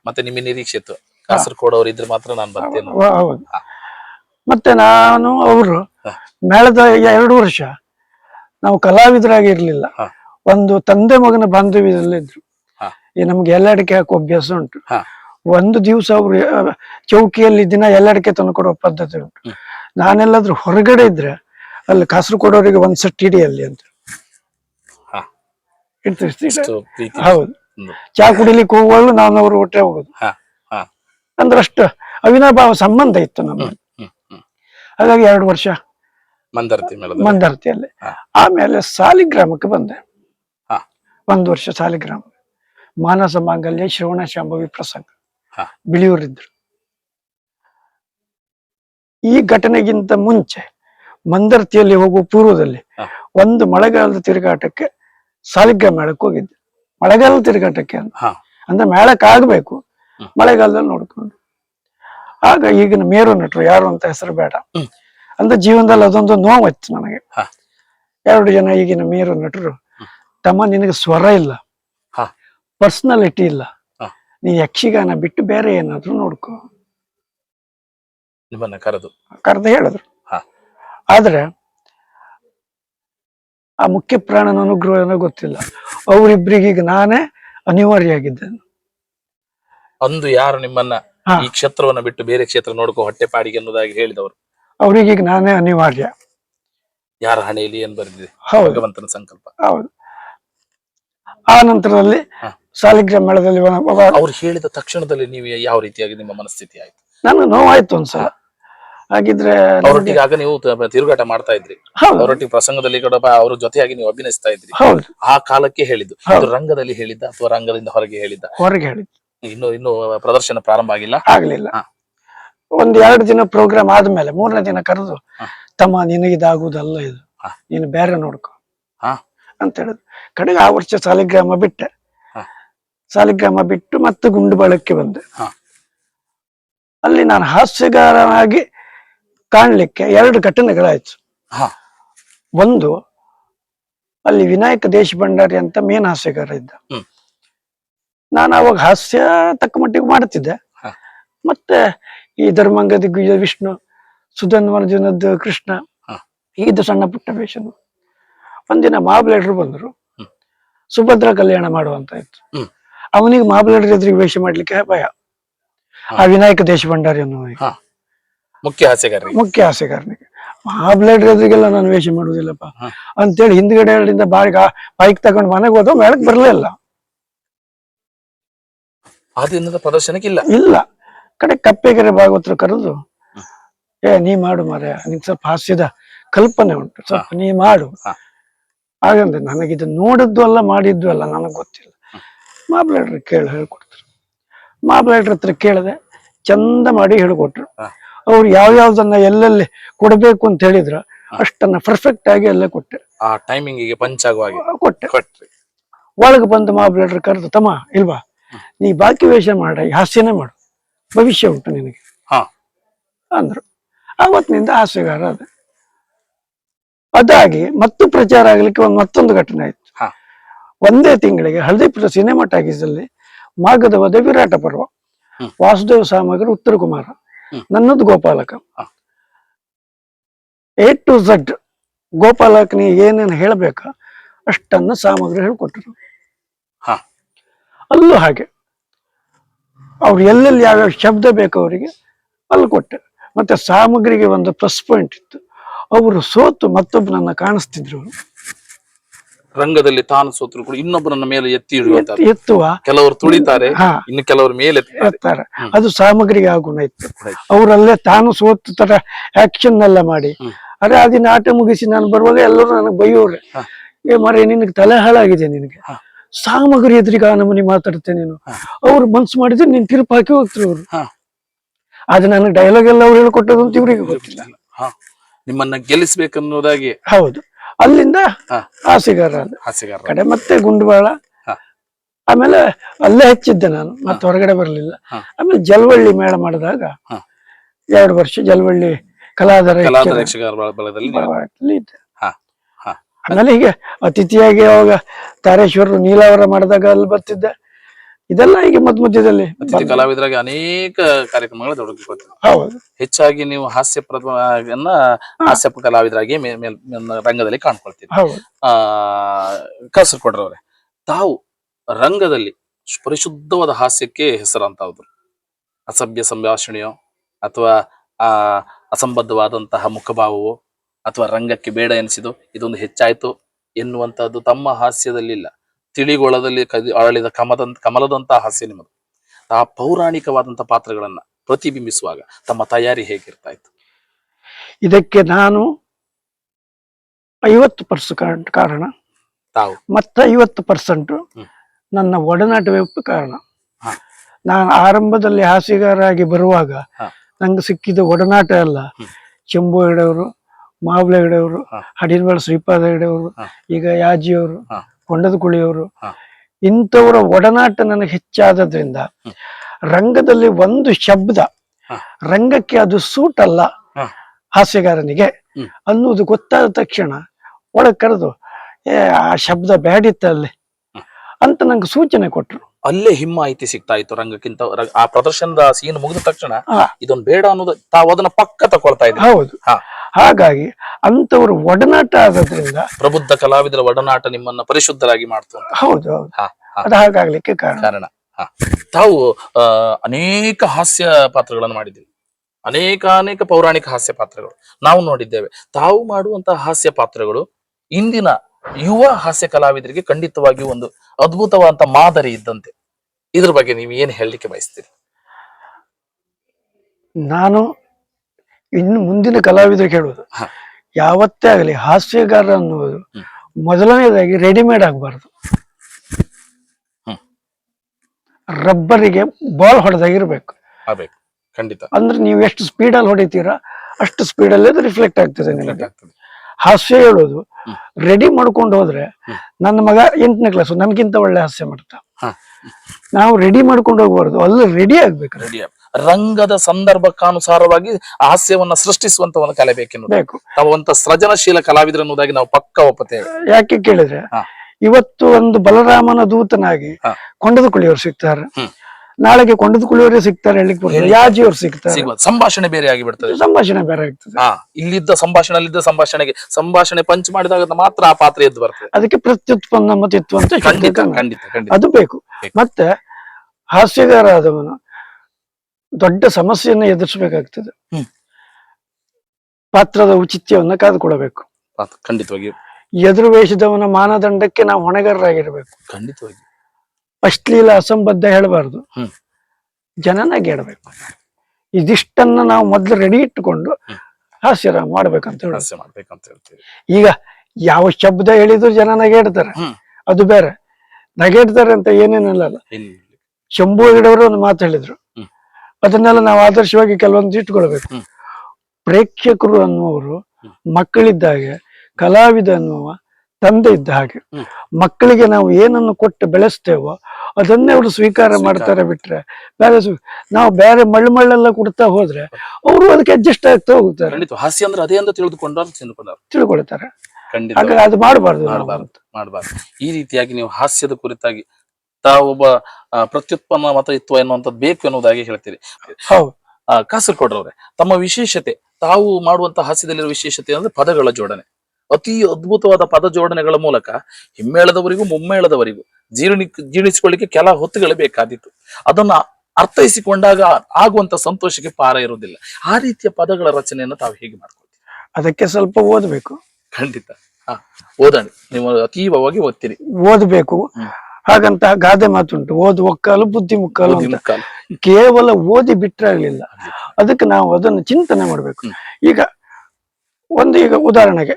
ಮತ್ತೆ ನಿಮ್ಮ ನಿರೀಕ್ಷೆ ಇತ್ತು. ಕಾಸರಗೋಡು ಅವ್ರು ಇದ್ರೆ ಮಾತ್ರ ನಾನು ಬರ್ತೇನೆ. ಮತ್ತೆ ನಾನು ಅವರು. ಮೇಳದ ಎರಡು ವರ್ಷ ನಾವು ಕಲಾವಿದರಾಗಿ ಇರ್ಲಿಲ್ಲ. ಒಂದು ತಂದೆ ಮಗನ ಬಾಂಧವ್ಯದಲ್ಲಿದ್ರು. ಈ ನಮ್ಗೆ ಎಲ್ಲಡಿಕೆ ಹಾಕುವ ಅಭ್ಯಾಸ ಉಂಟು. ಹಾ. ಒಂದು ದಿವಸ ಅವ್ರು ಚೌಕಿಯಲ್ಲಿ ದಿನ ಎಲ್ಲಡಕ್ಕೆ ತಂದು ಕೊಡುವ ಪದ್ಧತಿ ಉಂಟು. ನಾನೆಲ್ಲಾದ್ರೂ ಹೊರಗಡೆ ಇದ್ರೆ ಅಲ್ಲಿ ಕಾಸರು ಕೊಡೋರಿಗೆ ಒಂದ್ ಸೆಟ್ ಇಡಿ ಅಲ್ಲಿ ಅಂತ ಹೌದು. ಚಾ ಕುಡಿಲಿಕ್ಕೆ ಹೋಗುವಳು ನಾನು ಅವ್ರ ಹೊಟ್ಟೆ ಹೋಗುದು. ಅಂದ್ರೆ ಅಷ್ಟು ಅವಿನಾಭಾವ ಸಂಬಂಧ ಇತ್ತು ನಮ್ಮ ಹಾಗಾಗಿ ಎರಡು ವರ್ಷ ಮಂದರ್ತಿ ಮಂದರ್ತಿಯಲ್ಲಿ. ಆಮೇಲೆ ಸಾಲಿಗ್ರಾಮಕ್ಕೆ ಬಂದೆ. ಹಾ. ಒಂದು ವರ್ಷ ಸಾಲಿಗ್ರಾಮ. ಮಾನಸ ಮಾಂಗಲ್ಯ ಶ್ರವಣ ಶಾಂಭವಿ ಪ್ರಸಂಗ. ಹಾ. ಬಿಳಿಯೂರಿದ್ರು. ಈ ಘಟನೆಗಿಂತ ಮುಂಚೆ ಮಂದರ್ತಿಯಲ್ಲಿ ಹೋಗುವ ಪೂರ್ವದಲ್ಲಿ. ಒಂದು ಮಳೆಗಾಲದ ತಿರುಗಾಟಕ್ಕೆ ಸಾಲಿಗ್ರ ಮೇಳಕ್ಕೆ ಹೋಗಿದ್ದೆ. ಮಳೆಗಾಲದ ತಿರುಗಾಟಕ್ಕೆ ಅಂದ್ರೆ ಮೇಳಕ್ಕೆ ಆಗ್ಬೇಕು. ಮಳೆಗಾಲದಲ್ಲಿ ನೋಡ್ಕೊಂಡು. ಆಗ ಈಗಿನ ಮೇರು ನಟರು ಯಾರು ಅಂತ ಹೆಸರು ಬೇಡ. ಅಂತ ಅಂದ್ರೆ ಜೀವನದಲ್ಲಿ ಅದೊಂದು ನೋವಿತ್ತು ನನಗೆ. ಎರಡು ಜನ ಈಗಿನ ಮೇರು ನಟರು. ತಮ್ಮ ನಿನಗೆ ಸ್ವರ ಇಲ್ಲ. ಪರ್ಸನಾಲಿಟಿ ಇಲ್ಲ. ನೀ ಯಕ್ಷಗಾನ ಬಿಟ್ಟು ಬೇರೆ ಏನಾದ್ರು ನೋಡ್ಕೋ. ನಿಮ್ಮನ್ನ ಕರೆದು. ಕರೆದು ಹೇಳಿದ್ರು. ಹಾ. ಆದ್ರೆ ಆ ಮುಖ್ಯ ಪ್ರಾಣನ ಅನುಗ್ರಹ ಏನೋ ಗೊತ್ತಿಲ್ಲ. ಅವರಿಬ್ಬರಿಗೀಗ ಈಗ ನಾನೇ ಅನಿವಾರ್ಯ ಆಗಿದ್ದೇನೆ ಅಂದು ಯಾರು ನಿಮ್ಮನ್ನ ಹಾ. ಈ ಕ್ಷೇತ್ರವನ್ನ ಬಿಟ್ಟು ಬೇರೆ ಕ್ಷೇತ್ರ ನೋಡ್ಕೋ ಹೊಟ್ಟೆ ಪಾಡಿಗೆ ಅನ್ನೋದಾಗಿ ಹೇಳಿದವರು? ಅವರಿಗೀಗ ನಾನೇ ಅನಿವಾರ್ಯ. ಯಾರ ಹಣೆಯಲ್ಲಿ ಏನ್ ಬರೆದಿದೆ? ಹೌದು. ಭಗವಂತನ ಸಂಕಲ್ಪ. ಹೌದು. ಆ ನಂತರದಲ್ಲಿ ಹಾ. ಸಾಲಿಗ್ರಾಮ ಮೇಳದಲ್ಲಿ ಅವ್ರು ಹೇಳಿದ ತಕ್ಷಣದಲ್ಲಿ ನೀವು ಯಾವ ರೀತಿಯಾಗಿ ನಿಮ್ಮ ಮನಸ್ಥಿತಿ ಆಯ್ತು? ನನಗೆ ನೋವಾಯ್ತು ಒಂದ್ಸ ಹಾಗಿದ್ರೆ ಅವರೊಟ್ಟಿಗೆ ಆಗ ನೀವು ತ- ತಿರುಗಾಟ ಮಾಡ್ತಾ ಇದ್ರಿ. ಹೌದು. ಅವರೊಟ್ಟಿಗೆ ಪ್ರಸಂಗದಲ್ಲಿ ಕೂಡ ಬ- ಅವ್ರ ಜೊತೆಯಾಗಿ ನೀವು ಅಭಿನಯಿಸ್ತಾ ಇದ್ರಿ. ಹೌದು. ಆ ಕಾಲಕ್ಕೆ ಹೇಳಿದ್ದು. ಹೌದು. ಇದು ರಂಗದಲ್ಲಿ ಹೇಳಿದ್ದ ಅಥವಾ ರಂಗದಿಂದ ಹೊರಗೆ ಹೇಳಿದ್ದ? ಹೊರಗೆ ಹೇಳಿದ್ದು. ಇನ್ನು ಇನ್ನು ಪ್ರದರ್ಶನ ಪ್ರಾರಂಭ ಆಗಿಲ್ಲ? ಆಗ್ಲಿಲ್ಲ. ಹಾ. ಒಂದ್ ಎರಡು ದಿನ ಪ್ರೋಗ್ರಾಮ್ ಆದ್ಮೇಲೆ ಮೂರನೇ ದಿನ ಕರೆದು ಹಾ. ತಮ್ಮ ನಿನಗಿದಾಗುವುದಲ್ಲ ಇದು. ಹಾ. ನೀನು ಬೇರೆ ನೋಡ್ಕೊ. ಹಾ. ಅಂತ ಹೇಳಿದ್ರು. ಕಡೆಗೆ ಆ ವರ್ಷ ಸಾಲಿಗ್ರಾಮ ಬಿಟ್ಟೆ. ಸಾಲಿಗ್ರಾಮ ಬಿಟ್ಟು ಮತ್ತೆ ಗುಂಡುಬಳಕ್ಕೆ ಬಂದೆ. ಅಲ್ಲಿ ನಾನು ಹಾಸ್ಯಗಾರನಾಗಿ ಕಾಣಲಿಕ್ಕೆ ಎರಡು ಘಟನೆಗಳಾಯ್ತು ಹಾ ಒಂದು ಅಲ್ಲಿ ವಿನಾಯಕ ದೇಶಭಂಡಾರಿ ಅಂತ ಮೇನ್ ಹಾಸ್ಯಗಾರ ಇದ್ದ. ನಾನು ಅವಾಗ ಹಾಸ್ಯ ತಕ್ಕ ಮಟ್ಟಿಗೆ ಮಾಡುತ್ತಿದ್ದೆ. ಮತ್ತೆ ಈ ಧರ್ಮಂಗದ ಗುಜ ವಿಷ್ಣು ಸುಧನ್ವರ್ಜುನದ್ದು ಕೃಷ್ಣ ಹಾ. ಇದು ಸಣ್ಣ ಪುಟ್ಟ ವೇಷನು ಒಂದಿನ ಮಾಬ್ಲೇಟ್ರು ಬಂದರು. ಸುಭದ್ರ ಕಲ್ಯಾಣ ಮಾಡುವಂತ ಇತ್ತು. ಅವನಿಗೆ ಮಹಾಬಲೇಶ್ವರ ಎದುರಿಗೆ ವೇಷ ಮಾಡ್ಲಿಕ್ಕೆ ಭಯ. ಆ ವಿನಾಯಕ ದೇಶಭಂಡಾರಿ ಅನ್ನುವ ಹಾ. ಮುಖ್ಯ ಹಾಸ್ಯಗಾರರಿಗೆ ಮುಖ್ಯ ಹಾಸ್ಯಗಾರನಿಗೆ. ಮಹಾಬ್ಲೇಡ್ ಎದುರಿಗೆಲ್ಲ ನಾನು ವೇಷ ಮಾಡುವುದಿಲ್ಲಪ್ಪ. ಅಂತೇಳಿ ಹಿಂದ್ಗಡೆ ಎರಡರಿಂದ ಬಾರಿ ಬೈಕ್ ತಗೊಂಡು ಮನೆಗೆ ಹೋದ ಮೇಳಕ್ ಬರಲಿಲ್ಲ ಇಲ್ಲ. ಆ ದಿನದ ಪ್ರದರ್ಶನಕ್ಕೆ ಇಲ್ಲ. ಇಲ್ಲ. ಕಡೆ ಕಪ್ಪೆಗೆರೆ ಭಾಗವತ್ರ ಕರೆದು ಏ ನೀ ಮಾಡು ಮಾರ ನಿಂಗೆ ಸ್ವಲ್ಪ ಹಾಸ್ಯದ ಕಲ್ಪನೆ ಉಂಟು. ಸ್ವಲ್ಪ ನೀ ಮಾಡು. ಹಾಗಂದ್ರೆ ನನಗಿದು ನೋಡಿದ್ದು ಅಲ್ಲ ಮಾಡಿದ್ದು ಅಲ್ಲ ನನಗೆ ಗೊತ್ತಿಲ್ಲ. ಮಾಬ್ಲೇಡ್ರ್ ಕೇಳಿ ಹೇಳ್ಕೊಡ್ತಾರೆ ಮಾಬ್ಲೇಡ್ರ್ ಹತ್ರ ಕೇಳಿದೆ ಚಂದ ಮಾಡಿ ಹೇಳ್ಕೊಟ್ರು. ಅವ್ರು ಯಾವ್ಯಾವ್ದನ್ನ ಎಲ್ಲೆಲ್ಲಿ ಕೊಡ್ಬೇಕು ಅಂತ ಹೇಳಿದ್ರ ಅಷ್ಟನ್ನ ಪರ್ಫೆಕ್ಟ್ ಆಗಿ ಎಲ್ಲ ಕೊಟ್ಟೆ. ಆ ಟೈಮಿಂಗಿಗೆ ಪಂಚ್ ಕೊಟ್ಟೆ. ಕೊಟ್ರಿ. ಒಳಗೆ ಬಂದು ಮಾಬ್ಲೇಡ್ರ್ ಕರೆದು ತಮ್ಮ ಇಲ್ವಾ? ನೀ ಬಾಕಿ ವೇಷ ಮಾಡ ಹಾಸ್ಯನೇ ಮಾಡು. ಭವಿಷ್ಯ ಉಂಟು ನಿನಗೆ. ಹಾ. ಅಂದ್ರು. ಅವತ್ತಿನಿಂದ ಹಾಸ್ಯಗಾರ ಅದ ಅದಾಗಿ ಮತ್ತೆ ಪ್ರಚಾರ ಆಗ್ಲಿಕ್ಕೆ ಒಂದು ಮತ್ತೊಂದು ಘಟನೆ ಆಯ್ತು. ಒಂದೇ ತಿಂಗಳಿಗೆ ಹಳದಿಪುರ ಸಿನಿಮಾ ಟಾಕೀಸಲ್ಲಿ ಮಾಗದ ವಧೆ ವಿರಾಟ ಪರ್ವ. ವಾಸುದೇವ ಸಾಮಗ್ರಿ ಉತ್ತರ ಕುಮಾರ. ನನ್ನದು ಗೋಪಾಲಕ. ಎ ಟು ಝಡ್ ಗೋಪಾಲಕನಿ ಏನೇನು ಹೇಳಬೇಕ ಅಷ್ಟನ್ನ ಸಾಮಗ್ರಿ ಹೇಳ್ಕೊಟ್ಟರು ಹಾ. ಅಲ್ಲೂ ಹಾಗೆ. ಅವ್ರು ಎಲ್ಲೆಲ್ಲಿ ಯಾವ್ಯಾವ ಶಬ್ದ ಬೇಕು ಅವರಿಗೆ ಅಲ್ಲಿ ಕೊಟ್ಟೆ. ಮತ್ತೆ ಸಾಮಗ್ರಿಗೆ ಒಂದು ಪ್ಲಸ್ ಪಾಯಿಂಟ್ ಇತ್ತು. ಅವರು ಸೋತು ಮತ್ತೊಬ್ಬನನ್ನ ಕಾಣಿಸ್ತಿದ್ರು ರಂಗದಲ್ಲಿ ತಾನು ಸೋತರು ಕೂಡ ಇನ್ನೊಬ್ಬರನ್ನ ಮೇಲೆ ಎತ್ತಿ ಎತ್ತುವ. ಕೆಲವರು ತುಳಿತಾರೆ. ಇನ್ನು ಕೆಲವರು ಮೇಲೆ ಎತ್ತಾರೆ. ಅದು ಸಾಮಗ್ರಿಗೆ ಆಗುಣ ಇತ್ತು. ಅವರಲ್ಲೇ ತಾನು ಸೋತ ತರ ಆಕ್ಷನ್ ಎಲ್ಲ ಮಾಡಿ. ಅದೇ ಅರೆ ಆ ದಿನ ಆಟ ಮುಗಿಸಿ ನಾನು ಬರುವಾಗ ಎಲ್ಲರೂ ನನಗೆ ಬೈಯೋರೆ. ಏ ಮರೆ ನಿನಗೆ ತಲೆ ಹಾಳಾಗಿದೆ ನಿನಗೆ. ಸಾಮಗ್ರಿ ಎದುರಿಗೆ ಆ ನಮೂನಿ ಮಾತಾಡ್ತೇನೆ ನೀನು. ಅವ್ರು ಮನ್ಸು ಮಾಡಿದ್ರೆ ನಿನ್ ತಿರುಪಾಕಿ ಹಾಕಿ ಹೋಗ್ತಾರೆ ಅವ್ರು. ಆದ್ರೆ ನನಗೆ ಡೈಲಾಗ್ ಎಲ್ಲ ಅವ್ರು ಹೇಳ್ಕೊಟ್ಟದ್ದು ಅಂತ ಇವ್ರಿಗೆ ಗೊತ್ತಿಲ್ಲ. ಹಾ. ನಿಮ್ಮನ್ನ ಗೆಲ್ಲಿಸ್ಬೇಕನ್ನೋದಾಗಿ ಹೌದು. ಅಲ್ಲಿಂದ ಹಾಸಿಗಾರ ಕಡೆ ಮತ್ತೆ ಗುಂಡುಬಾಳ ಆಮೇಲೆ ಅಲ್ಲೇ ಹೆಚ್ಚಿದ್ದೆ ನಾನು ಮತ್ತೆ ಹೊರಗಡೆ ಬರಲಿಲ್ಲ. ಆಮೇಲೆ ಜಲವಳ್ಳಿ ಮೇಳ ಮಾಡಿದಾಗ. ಎರಡು ವರ್ಷ ಜಲವಳ್ಳಿ ಕಲಾಧಾರ ಆಮೇಲೆ ಹೀಗೆ ಅತಿಥಿಯಾಗಿ ಅವಾಗ ತಾರೇಶ್ವರರು ನೀಲಾವರ ಮಾಡಿದಾಗ ಅಲ್ಲಿ ಬರ್ತಿದ್ದೆ. ಇದೆಲ್ಲ ಈಗ ಮಧ್ಯ ಮಧ್ಯದಲ್ಲಿ ಅತಿಥಿ ಕಲಾವಿದರಾಗಿ ಅನೇಕ ಕಾರ್ಯಕ್ರಮಗಳು ತೊಡಗಿಕೊಳ್ತೀವಿ ಹೌದು. ಹೆಚ್ಚಾಗಿ ನೀವು ಹಾಸ್ಯ ಪ್ರತಿಭೆಯನ್ನ ಹಾಸ್ಯ ಕಲಾವಿದರಾಗಿ ಮೇ- ಮೇಲ್- ಮೇಲ್- ರಂಗದಲ್ಲಿ ಕಾಣ್ಕೊಳ್ತೀವಿ ಹೌದು. ಆ ಕಾಸರಕೊಡ್ರವ್ರೆ ತಾವು ರಂಗದಲ್ಲಿ ಪರಿಶುದ್ಧವಾದ ಹಾಸ್ಯಕ್ಕೆ ಹೆಸರಂತಾವ್ರು ಅಸಭ್ಯ ಸಂಭಾಷಣೆಯೋ ಅಥವಾ ಆ ಅಸಂಬದ್ಧವಾದಂತಹ ಮುಖಭಾವವೋ ಅಥವಾ ರಂಗಕ್ಕೆ ಬೇಡ ಎನಿಸಿದೋ ಇದೊಂದು ಹೆಚ್ಚಾಯ್ತು ಎನ್ನುವಂತಹದ್ದು ತಮ್ಮ ಹಾಸ್ಯದಲ್ಲಿಲ್ಲ. ತಿಳಿಗೊಳದಲ್ಲಿ ಕದಿ ಅರಳಿದ ಕಮದಂತ ಕಮಲದಂತಹ ಹಾಸ್ಯ ನಿಮ್ಮದು ಆ ಪೌರಾಣಿಕವಾದಂತ ಪಾತ್ರಗಳನ್ನ ಪ್ರತಿಬಿಂಬಿಸುವಾಗ ತಮ್ಮ ತಯಾರಿ ಹೇಗಿರ್ತಾ ಇತ್ತು ಇದಕ್ಕೆ ನಾನು ಐವತ್ತು ಪರ್ಸೆಂಟ್ ಕಾರಣ ತಾವು ಮತ್ತೆ ಐವತ್ತು ಪರ್ಸೆಂಟ್. ನನ್ನ ಒಡನಾಟವೇ ಕಾರಣ. ನಾನು ಆರಂಭದಲ್ಲಿ ಹಾಸ್ಯಗಾರಾಗಿ ಬರುವಾಗ. ನಂಗೆ ಸಿಕ್ಕಿದ ಒಡನಾಟ ಎಲ್ಲ ಹ್ಮ್. ಚೆಂಬು ಹೆಗಡೆಯವರು ಮಾವಳ ಹೆಗಡೆಯವರು. ಹಡಿನ್ಬಾಳ ಶ್ರೀಪಾದ ಹೆಗಡೆಯವರು ಈಗ ಯಾಜಿಯವರು. ಕೊಂಡದ ಕುಳಿಯವರು. ಇಂಥವರ ಒಡನಾಟ ನನಗೆ ಹೆಚ್ಚಾದದ್ರಿಂದ ರಂಗದಲ್ಲಿ ಒಂದು ಶಬ್ದ ರಂಗಕ್ಕೆ ಅದು ಸೂಟ್ ಅಲ್ಲ ಹಾಸ್ಯಗಾರನಿಗೆ ಅನ್ನುವುದು ಅನ್ನೋದು ಗೊತ್ತಾದ ತಕ್ಷಣ ಒಳಗೆ ಕರೆದು ಏ ಆ ಶಬ್ದ ಬ್ಯಾಡಿತ್ತಲ್ಲಿ ಅಂತ ನಂಗೆ ಸೂಚನೆ ಕೊಟ್ಟರು ಅಲ್ಲೇ ಹಿಮ್ಮಾಹಿತಿ ಸಿಗ್ತಾ ಇತ್ತು ರಂಗಕ್ಕಿಂತ ಆ ಪ್ರದರ್ಶನದ ಸೀನ್ ಮುಗಿದ ತಕ್ಷಣ. ಇದೊಂದು ಬೇಡ ಅನ್ನೋದು ತಾವು ಅದನ್ನ ಪಕ್ಕ ತಗೊಳ್ತಾ ಇದ್ದೆ ಹೌದು. ಹಾಗಾಗಿ ಅಂತವರು ಒಡನಾಟ ಆಗೋದ್ರಿಂದ ಪ್ರಬುದ್ಧ ಕಲಾವಿದರ ಒಡನಾಟ ನಿಮ್ಮನ್ನ ಪರಿಶುದ್ಧರಾಗಿ ಮಾಡ್ತಾರೆ ಹೌದು ಹೌದು. ಅದು ಹಾಗಾಗ್ಲಿಕ್ಕೆ ಕಾರಣ. ಕಾರಣ ಹಾ. ತಾವು ಆ, ಅನೇಕ ಹಾಸ್ಯ ಪಾತ್ರಗಳನ್ನು ಮಾಡಿದ್ದೀರಿ. ಅನೇಕ ಅನೇಕ ಪೌರಾಣಿಕ ಹಾಸ್ಯ ಪಾತ್ರಗಳು ನಾವು ನೋಡಿದ್ದೇವೆ. ತಾವು ಮಾಡುವಂತಹ ಹಾಸ್ಯ ಪಾತ್ರಗಳು ಇಂದಿನ ಯುವ ಹಾಸ್ಯ ಕಲಾವಿದರಿಗೆ ಖಂಡಿತವಾಗಿಯೂ ಒಂದು ಅದ್ಭುತವಾದಂತ ಮಾದರಿ ಇದ್ದಂತೆ. ಇದ್ರ ಬಗ್ಗೆ ನೀವು ಏನ್ ಹೇಳಲಿಕ್ಕೆ ಬಯಸ್ತೀರಿ? ನಾನು ಇನ್ನು ಮುಂದಿನ ಕಲಾವಿದರಿಗೆ ಹೇಳುವುದು ಹಾ. ಯಾವತ್ತೇ ಆಗಲಿ ಹಾಸ್ಯಗಾರ ಅನ್ನುವುದು. ಮೊದಲನೇದಾಗಿ ರೆಡಿಮೇಡ್ ಆಗಬಾರ್ದು. ರಬ್ಬರಿಗೆ ಬಾಲ್ ಹೊಡೆದಾಗಿರ್ಬೇಕು ಖಂಡಿತ. ಅಂದ್ರೆ ನೀವು ಎಷ್ಟು ಸ್ಪೀಡಲ್ಲಿ ಹೊಡಿತೀರಾ ಅಷ್ಟು ಸ್ಪೀಡಲ್ಲಿ ಅದು ರಿಫ್ಲೆಕ್ಟ್ ಆಗ್ತದೆ ನಿಮಗೆ. ಹಾಸ್ಯ ಹೇಳೋದು ರೆಡಿ ಮಾಡ್ಕೊಂಡು ಹೋದ್ರೆ ನನ್ನ ಮಗ ಎಂಟನೇ ಕ್ಲಾಸ್ ನನ್ಗಿಂತ ಒಳ್ಳೆ ಹಾಸ್ಯ ಮಾಡ್ತಾ ನಾವು ರೆಡಿ ಮಾಡ್ಕೊಂಡು ಹೋಗ್ಬಾರ್ದು. ಅಲ್ಲಿ ರೆಡಿ ಆಗ್ಬೇಕು. ರೆಡಿ ರಂಗದ ಸಂದರ್ಭಕ್ಕಾನುಸಾರವಾಗಿ ಹಾಸ್ಯವನ್ನ ಸೃಷ್ಟಿಸುವಂತ ಒಂದು ಕಲೆ ಬೇಕೆನ್ನುವುದು ಬೇಕು. ತಾವು ಸೃಜನಶೀಲ ಸೃಜನಶೀಲ ಕಲಾವಿದರೆನ್ನುವುದಾಗಿ ನಾವು ಪಕ್ಕ ಒಪ್ಪುತ್ತೇವೆ. ಯಾಕೆ ಕೇಳಿದ್ರೆ ಇವತ್ತು ಒಂದು ಬಲರಾಮನ ದೂತನಾಗಿ. ಕೊಂಡದ ಕುಳಿಯವರು ಸಿಗ್ತಾರೆ. ನಾಳೆಗೆ ಕೊಂಡದ ಕುಳಿಯವರೇ ಸಿಗ್ತಾರೆ ಹೇಳಿಕ್ ಬರ್ತದೆ ಯಾಜಿಯವ್ರು ಸಿಗ್ತಾರೆ. ಸಂಭಾಷಣೆ ಬೇರೆ ಆಗಿ ಬಿಡ್ತದೆ ಸಂಭಾಷಣೆ ಬೇರೆ ಆಗ್ತದೆ. ಇಲ್ಲಿದ್ದ ಸಂಭಾಷಣೆ ಅಲ್ಲಿದ್ದ ಸಂಭಾಷಣೆಗೆ ಸಂಭಾಷಣೆ ಪಂಚ್ ಮಾಡಿದಾಗ ಮಾತ್ರ ಆ ಪಾತ್ರ ಎದ್ದು ಬರ್ತದೆ. ಅದಕ್ಕೆ ಪ್ರತ್ಯುತ್ಪನ್ನ ಮತಿತ್ವ ಅಂತ ಖಂಡಿತ. ಅದು ಬೇಕು. ಬೇಕು. ಮತ್ತೆ ಹಾಸ್ಯಗಾರ ಆದವನು ದೊಡ್ಡ ಸಮಸ್ಯೆಯನ್ನು ಎದುರಿಸಬೇಕಾಗ್ತದೆ. ಪಾತ್ರದ ಔಚಿತ್ಯವನ್ನು ಕಾದುಕೊಡಬೇಕು. ಖಂಡಿತವಾಗಿ. ಎದುರು ವೇಷದವನ ಮಾನದಂಡಕ್ಕೆ ನಾವು ಹೊಣೆಗಾರರಾಗಿರ್ಬೇಕು. ಖಂಡಿತವಾಗಿ. ಅಶ್ಲೀಲ ಅಸಂಬದ್ಧ ಹೇಳಬಾರ್ದು. ಜನನ ಗೆಡಬೇಕು. ಇದಿಷ್ಟನ್ನ ನಾವು ಮೊದಲು ರೆಡಿ ಇಟ್ಟುಕೊಂಡು ಹಾಸ್ಯರ ಮಾಡ್ಬೇಕಂತ ಹೇಳಿ ಹಾಸ್ಯ ಮಾಡ್ಬೇಕಂತ ಹೇಳ್ತೀವಿ. ಈಗ ಯಾವ ಶಬ್ದ ಹೇಳಿದ್ರು ಜನ ನಗೇಡ್ತಾರೆ ಅದು ಬೇರೆ. ನಗೇಡ್ತಾರೆ ಅಂತ ಏನೇನಿಲ್ಲ. ಶಂಭು ಹಿಡವರು ಒಂದು ಮಾತು ಹೇಳಿದ್ರು. ಅದನ್ನೆಲ್ಲ ನಾವು ಆದರ್ಶವಾಗಿ ಕೆಲವೊಂದು ಇಟ್ಕೊಳ್ಬೇಕು. ಪ್ರೇಕ್ಷಕರು ಅನ್ನುವರು. ಮಕ್ಕಳಿದ್ದಾಗೆ ಕಲಾವಿದ ಅನ್ನುವ ತಂದೆ ಇದ್ದ ಹಾಗೆ ಮಕ್ಕಳಿಗೆ ನಾವು ಏನನ್ನು ಕೊಟ್ಟು ಬೆಳೆಸ್ತೇವೋ ಅದನ್ನೇ ಅವರು ಸ್ವೀಕಾರ ಮಾಡ್ತಾರೆ ಬಿಟ್ರೆ ಬೇರೆ ನಾವು ಬೇರೆ ಮಳ್ಳು ಮಳ್ಳೆಲ್ಲ ಕೊಡ್ತಾ ಹೋದ್ರೆ ಅವರು ಅದಕ್ಕೆ ಅಡ್ಜಸ್ಟ್ ಆಗ್ತಾ ಹೋಗ್ತಾರೆ. ಹಾಸ್ಯ ಅಂದ್ರೆ ಅದೇ ಅಂತ ತಿಳ್ಕೊಂಡವ್ರು. ತಿಳ್ಕೊಳ್ತಾರೆ. ಅದು ಮಾಡಬಾರ್ದು. ಮಾಡಬಾರ್ದು. ಮಾಡಬಾರ್ದು. ಈ ರೀತಿಯಾಗಿ ನೀವು ಹಾಸ್ಯದ ಕುರಿತಾಗಿ ತಾವೊಬ್ಬ ಒಬ್ಬ ಪ್ರತ್ಯುತ್ಪನ್ನ ಮತಯಿತ್ವ ಎನ್ನುವಂಥದ್ದು ಬೇಕು ಎನ್ನುವುದಾಗಿ ಹೇಳ್ತೀರಿ. ಕಾಸರಕೋಡ್ರವ್ರೆ ತಮ್ಮ ವಿಶೇಷತೆ ತಾವು ಮಾಡುವಂತಹ ಹಾಸ್ಯದಲ್ಲಿರುವ ವಿಶೇಷತೆ ಅಂದ್ರೆ ಪದಗಳ ಜೋಡಣೆ. ಅತಿ ಅದ್ಭುತವಾದ ಪದ ಜೋಡಣೆಗಳ ಮೂಲಕ ಹಿಮ್ಮೇಳದವರಿಗೂ ಮುಮ್ಮೇಳದವರಿಗೂ ಜೀರ್ಣಿ ಜೀರ್ಣಿಸಿಕೊಳ್ಳಿಕ್ಕೆ ಕೆಲ ಹೊತ್ತುಗಳು ಬೇಕಾದಿತ್ತು. ಅದನ್ನ ಅರ್ಥೈಸಿಕೊಂಡಾಗ ಆಗುವಂತ ಸಂತೋಷಕ್ಕೆ ಪಾರ ಇರುವುದಿಲ್ಲ. ಆ ರೀತಿಯ ಪದಗಳ ರಚನೆಯನ್ನು ತಾವು ಹೇಗೆ ಮಾಡ್ಕೊಳ್ತೀರಿ? ಅದಕ್ಕೆ ಸ್ವಲ್ಪ ಓದಬೇಕು. ಖಂಡಿತ. ಹಾ ಓದಣಿ. ನೀವು ಅತೀವವಾಗಿ ಓದ್ತೀರಿ. ಓದ್ಬೇಕು. ಹಾಗಂತ ಗಾದೆ ಮಾತುಂಟು ಓದು ಒಕ್ಕಾಲು ಬುದ್ಧಿ ಮುಕ್ಕಾಲು ಅಂತ. ಕೇವಲ ಓದಿ ಬಿಟ್ಟರೆ ಆಗಲಿಲ್ಲ. ಅದಕ್ಕೆ ನಾವು ಅದನ್ನು ಚಿಂತನೆ ಮಾಡ್ಬೇಕು. ಈಗ ಒಂದು ಈಗ ಉದಾಹರಣೆಗೆ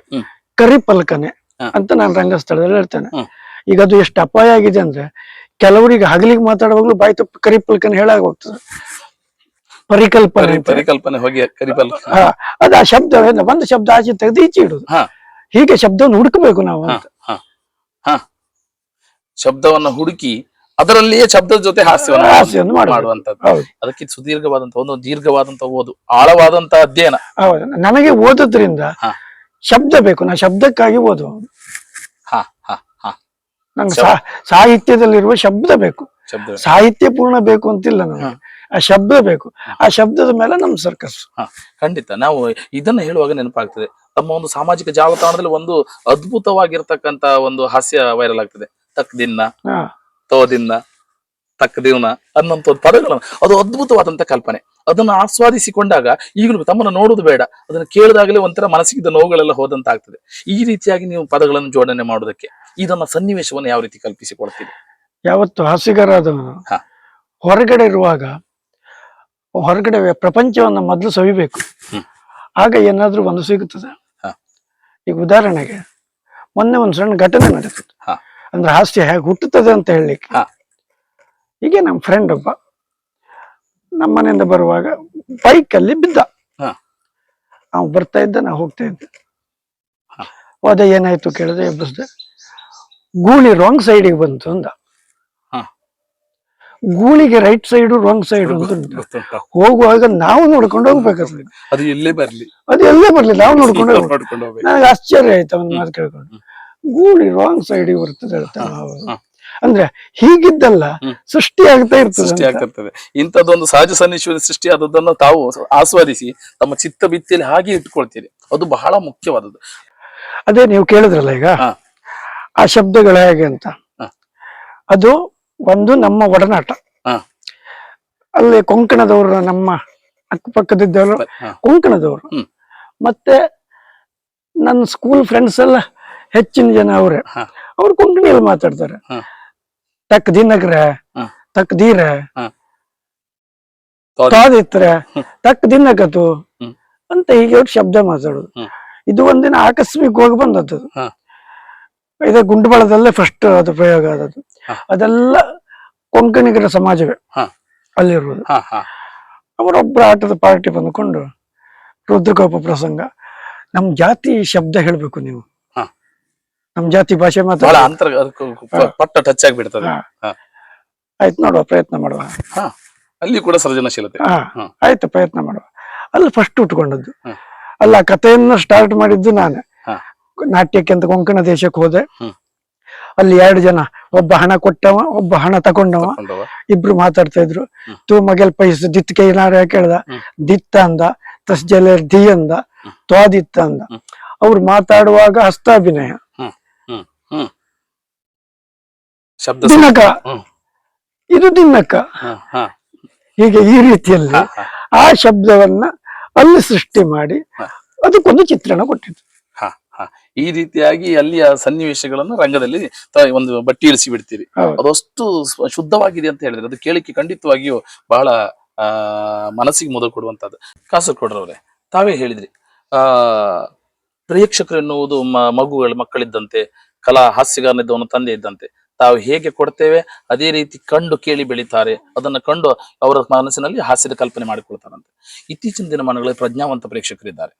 ಕರಿಪಲಕನೆ ಅಂತ ನಾನು ರಂಗಸ್ಥಳದಲ್ಲಿ ಹೇಳ್ತೇನೆ. ಈಗ ಅದು ಎಷ್ಟು ಅಪಾಯ ಆಗಿದೆ ಅಂದ್ರೆ ಕೆಲವರಿಗೆ ಹಗಲಿಗೆ ಮಾತಾಡುವಾಗ್ಲೂ ಬಾಯಿ ತಪ್ಪು ಕರಿಪಲ್ಕನೆ ಹೇಳಾಗ ಹೋಗ್ತದೆ ಪರಿಕಲ್ಪನೆ ಪರಿಕಲ್ಪನೆ ಹೋಗಿ ಕರಿಪಲ್ ಹ, ಅದು ಆ ಶಬ್ದ ಒಂದು ಶಬ್ದ ಆಚೆ ತೆಗೆದು ಈಚೆ ಇಡುದು. ಹೀಗೆ ಶಬ್ದವನ್ನು ಹುಡುಕಬೇಕು ನಾವು ಅಂತ. ಶಬ್ದವನ್ನ ಹುಡುಕಿ ಅದರಲ್ಲಿಯೇ ಶಬ್ದದ ಜೊತೆ ಹಾಸ್ಯವನ್ನು ಹಾಸ್ಯವನ್ನು ಮಾಡುವಂತದ್ದು ಹೌದು. ಅದಕ್ಕೆ ಸುದೀರ್ಘವಾದಂತ ಒಂದು ದೀರ್ಘವಾದಂತ ಓದು ಆಳವಾದಂತ ಅಧ್ಯಯನ. ಹೌದು. ನಮಗೆ ಓದೋದ್ರಿಂದ ಹಾ. ಶಬ್ದ ಬೇಕು. ನಾ ಶಬ್ದಕ್ಕಾಗಿ ಓದು. ಹಾ ಹಾ ಹಾ. ನಂಗೆ ಸಾ- ಸಾಹಿತ್ಯದಲ್ಲಿರುವ ಶಬ್ದ ಬೇಕು. ಶಬ್ದ ಸಾಹಿತ್ಯ ಪೂರ್ಣ ಬೇಕು ಅಂತಿಲ್ಲ ನನಗೆ ಆ ಶಬ್ದ ಬೇಕು. ಆ ಶಬ್ದದ ಮೇಲೆ ನಮ್ ಸರ್ಕಸ್ ಹಾ ಖಂಡಿತ. ನಾವು ಇದನ್ನ ಹೇಳುವಾಗ ನೆನಪಾಗ್ತದೆ. ತಮ್ಮ ಒಂದು ಸಾಮಾಜಿಕ ಜಾಲತಾಣದಲ್ಲಿ ಒಂದು ಅದ್ಭುತವಾಗಿರ್ತಕ್ಕಂತ ಒಂದು ಹಾಸ್ಯ ವೈರಲ್ ಆಗ್ತದೆ. ತಕ್ ದಿನ್ನ ತೋ ದಿನ್ನ ತಕ್ಕ ದಿನ ಅನ್ನೋಂಥ ಒಂದು ಪದಗಳನ್ನು. ಅದು ಅದ್ಭುತವಾದಂತ ಕಲ್ಪನೆ. ಅದನ್ನು ಆಸ್ವಾದಿಸಿಕೊಂಡಾಗ ಈಗಲೂ ತಮ್ಮನ್ನು ನೋಡುದು ಬೇಡ. ಅದನ್ನು ಕೇಳಿದಾಗಲೇ ಒಂಥರ ಮನಸ್ಸಿಗಿದ್ದ ನೋವುಗಳೆಲ್ಲ ಹೋದಂತ ಆಗ್ತದೆ ಈ ರೀತಿಯಾಗಿ ನೀವು ಪದಗಳನ್ನು ಜೋಡಣೆ ಮಾಡೋದಕ್ಕೆ ಇದನ್ನ ಸನ್ನಿವೇಶವನ್ನು ಯಾವ ರೀತಿ ಕಲ್ಪಿಸಿಕೊಳ್ತೀವಿ ಯಾವತ್ತು ಹಾಸ್ಯಗಾರಾದವನು ಹಾ. ಹೊರಗಡೆ ಇರುವಾಗ ಹೊರಗಡೆ ಪ್ರಪಂಚವನ್ನ ಮೊದಲು ಸವಿಬೇಕು. ಆಗ ಏನಾದ್ರೂ ಒಂದು ಸಿಗುತ್ತದೆ. ಹಾ. ಈಗ ಉದಾಹರಣೆಗೆ ಮೊನ್ನೆ ಒಂದು ಸಣ್ಣ ಘಟನೆ ನಡೆದಿತ್ತು. ಹಾ. ಅಂದ್ರೆ ಹಾಸ್ಯ ಹೇಗೆ ಹುಟ್ಟುತ್ತದೆ ಅಂತ ಹೇಳಲಿಕ್ಕೆ. ಹೀಗೆ ನಮ್ಮ ಫ್ರೆಂಡ್ ಒಬ್ಬ ನಮ್ಮ ಮನೆಯಿಂದ ಬರುವಾಗ ಬೈಕ್ ಅಲ್ಲಿ ಬಿದ್ದ. ಅವ್ನು ಬರ್ತಾ ಇದ್ದ ನಾ ಹೋಗ್ತಾ ಇದ್ದೆ. ಹಾ. ಹೋದ ಏನಾಯ್ತು ಕೇಳಿದ್ರೆ ಎಬ್ಬಿಸ್ದೆ ಗೂಳಿ ರಾಂಗ್ ಸೈಡಿಗೆ ಬಂತು ಅಂದ. ಹಾ. ಗೂಳಿಗೆ ರೈಟ್ ಸೈಡು ರಾಂಗ್ ಸೈಡ್ ಅಂತ ಹೋಗುವಾಗ ನಾವು ನೋಡ್ಕೊಂಡು ಹೋಗ್ಬೇಕಾಗ್ತದೆ. ಅದು ಎಲ್ಲೇ ಬರ್ಲಿ. ಅದು ಎಲ್ಲೇ ಬರ್ಲಿ ನಾವು ನೋಡ್ಕೊಂಡು ನನಗೆ ಆಶ್ಚರ್ಯ ಆಯ್ತು ಅವನ ಮಾತು ಕೇಳ್ಕೊಂಡು. ಗೂಳಿ ರಾಂಗ್ ಸೈಡ್ ಬರ್ತದೆ ಅಂತ. ಅಂದ್ರೆ ಹೀಗಿದ್ದಲ್ಲ ಸೃಷ್ಟಿ ಆಗ್ತಾ ಇರ್ತದೆ ಸೃಷ್ಟಿ. ಆಗ್ತಿರ್ತದೆ ಇಂಥದ್ದೊಂದು ಸಹಜ ಸೃಷ್ಟಿ ಆದದ್ದನ್ನು ತಾವು ಆಸ್ವಾದಿಸಿ ತಮ್ಮ ಚಿತ್ತ ಬಿತ್ತಿಯಲ್ಲಿ ಹಾಗೆ ಇಟ್ಕೊಳ್ತೀರಿ ಅದು ಬಹಳ ಮುಖ್ಯವಾದದ್ದು. ಅದೇ ನೀವು ಕೇಳಿದ್ರಲ್ಲ ಈಗ. ಆ ಶಬ್ದಗಳು ಹೇಗೆ ಅಂತ? ಅದು ಒಂದು ನಮ್ಮ ಒಡನಾಟ. ಅಲ್ಲಿ ಕೊಂಕಣದವರು ನಮ್ಮ ಅಕ್ಕಪಕ್ಕದಿದ್ದವರು. ಕೊಂಕಣದವರು. ಮತ್ತೆ ನನ್ನ ಸ್ಕೂಲ್ ಫ್ರೆಂಡ್ಸ್ ಎಲ್ಲ ಹೆಚ್ಚಿನ ಜನ ಅವ್ರೆ. ಅವ್ರು ಕೊಂಕಣಿಯಲ್ಲಿ ಮಾತಾಡ್ತಾರೆ. ತಕ್ ದಿನಗ್ರೆ ಹಾ. ತಕ್ ದೀರ ತಾದಿತ್ರ ತೋದ್- ತಾದಿತ್ರೆ ತಕ್ ದಿನಕತು. ಅಂತ ಹೀಗೆ ಅವ್ರು ಶಬ್ದ ಮಾತಾಡೋದು ಇದು ಒಂದಿನ ಆಕಸ್ಮಿಕವಾಗಿ ಬಂದದ್ದು ಇದೆ ಗುಂಡುಬಳದಲ್ಲೇ ಫಸ್ಟ್ ಅದು ಪ್ರಯೋಗ ಆದದ್ದು. ಅದೆಲ್ಲ ಕೊಂಕಣಿಗರ ಸಮಾಜವೇ. ಅಲ್ಲಿರುವುದು ಅವರೊಬ್ಬರ ಆಟದ ಪಾರ್ಟಿ ಬಂದುಕೊಂಡು ರುದ್ರಕೋಪ ಪ್ರಸಂಗ ನಮ್ ಜಾತಿ ಶಬ್ದ ಹೇಳ್ಬೇಕು ನೀವು. ನಮ್ ಜಾತಿ ಭಾಷೆ ಬಹಳ ಮಾತಾಡ ಅಂತರ ಪಟ್ಟ ಟಚ್ ಆಗ್ಬಿಡ್ತದೆ ಹಾ. ಆಯ್ತು ನೋಡುವ ಪ್ರಯತ್ನ ಮಾಡುವ ಹಾ ಅಲ್ಲಿ ಕೂಡ ಸೃಜನಶೀಲತೆ ಹಾ. ಆಯ್ತು ಪ್ರಯತ್ನ ಮಾಡುವ ಅಲ್ಲಿ ಫಸ್ಟ್ ಉಟ್ಕೊಂಡದ್ದು. ಅಲ್ಲ ಕಥೆಯನ್ನ ಸ್ಟಾರ್ಟ್ ಮಾಡಿದ್ದು ನಾನೇ ಹಾ. ನಾಟ್ಯಕ್ಕೆ ಅಂತ ಕೊಂಕಣ ದೇಶಕ್ಕೆ ಹೋದೆ ಹ್ಮ್. ಅಲ್ಲಿ ಎರಡು ಜನ ಒಬ್ಬ ಹಣ ಕೊಟ್ಟವ ಒಬ್ಬ ಹಣ ತಕೊಂಡವ. ಇಬ್ರು ಮಾತಾಡ್ತಾ ಇದ್ರು ಹ್ಮ್. ತೂ ಮಗಲ್ ಪೈಸ್ ದಿತ್ ಕೈನಾರ ಕೇಳ್ದ ಹ್ಮ್. ದಿತ್ತ ಅಂದ ತಸ್ ಜಲ ದಿ ಅಂದ ತ್ವಾದಿತ್ತ ಅಂದ. ಅವ್ರು ಮಾತಾಡುವಾಗ ಹಸ್ತಾಭಿನಯ ಹ್ಮ್ ಹ್ಮ್ ಶಬ್ದ ದಿನಕ. ಇದು ದಿನಕ ಹೀಗೆ ಈ ರೀತಿಯಲ್ಲಿ. ಆ ಶಬ್ದವನ್ನ ಅಲ್ಲಿ ಸೃಷ್ಟಿ ಮಾಡಿ. ಅದಕ್ಕೊಂದು ಚಿತ್ರಣ ಕೊಟ್ಟಿತ್ತು ಹ ಹ ಈ ರೀತಿಯಾಗಿ ಅಲ್ಲಿಯ ಸನ್ನಿವೇಶಗಳನ್ನು ರಂಗದಲ್ಲಿ ಒಂದು ಬಟ್ಟಿ ಇಳಿಸಿ ಬಿಡ್ತೀರಿ. ಅದಷ್ಟು ಶುದ್ಧವಾಗಿದೆ ಅಂತ ಹೇಳಿದ್ರೆ ಅದು ಕೇಳಿಕೆ ಖಂಡಿತವಾಗಿಯೂ ಬಹಳ ಆ ಮನಸ್ಸಿಗೆ ಮುದ ಕೊಡುವಂತದ್ದು ಕಾಸರಕೋಡ್ರವ್ರೆ ತಾವೇ ಹೇಳಿದ್ರಿ ಆ ಪ್ರೇಕ್ಷಕರು ಎನ್ನುವುದು ಮಗುಗಳು ಮಕ್ಕಳಿದ್ದಂತೆ ಕಲಾ ಹಾಸ್ಯಗಾರನಿದ್ದವನು ತಂದೆ ಇದ್ದಂತೆ ತಾವು ಹೇಗೆ ಕೊಡ್ತೇವೆ ಅದೇ ರೀತಿ ಕಂಡು ಕೇಳಿ ಬೆಳೀತಾರೆ. ಅದನ್ನು ಕಂಡು ಅವರ ಮನಸ್ಸಿನಲ್ಲಿ ಹಾಸ್ಯದ ಕಲ್ಪನೆ ಮಾಡಿಕೊಳ್ತಾರಂತೆ. ಇತ್ತೀಚಿನ ದಿನಮಾನಗಳಲ್ಲಿ ಪ್ರಜ್ಞಾವಂತ ಪ್ರೇಕ್ಷಕರಿದ್ದಾರೆ.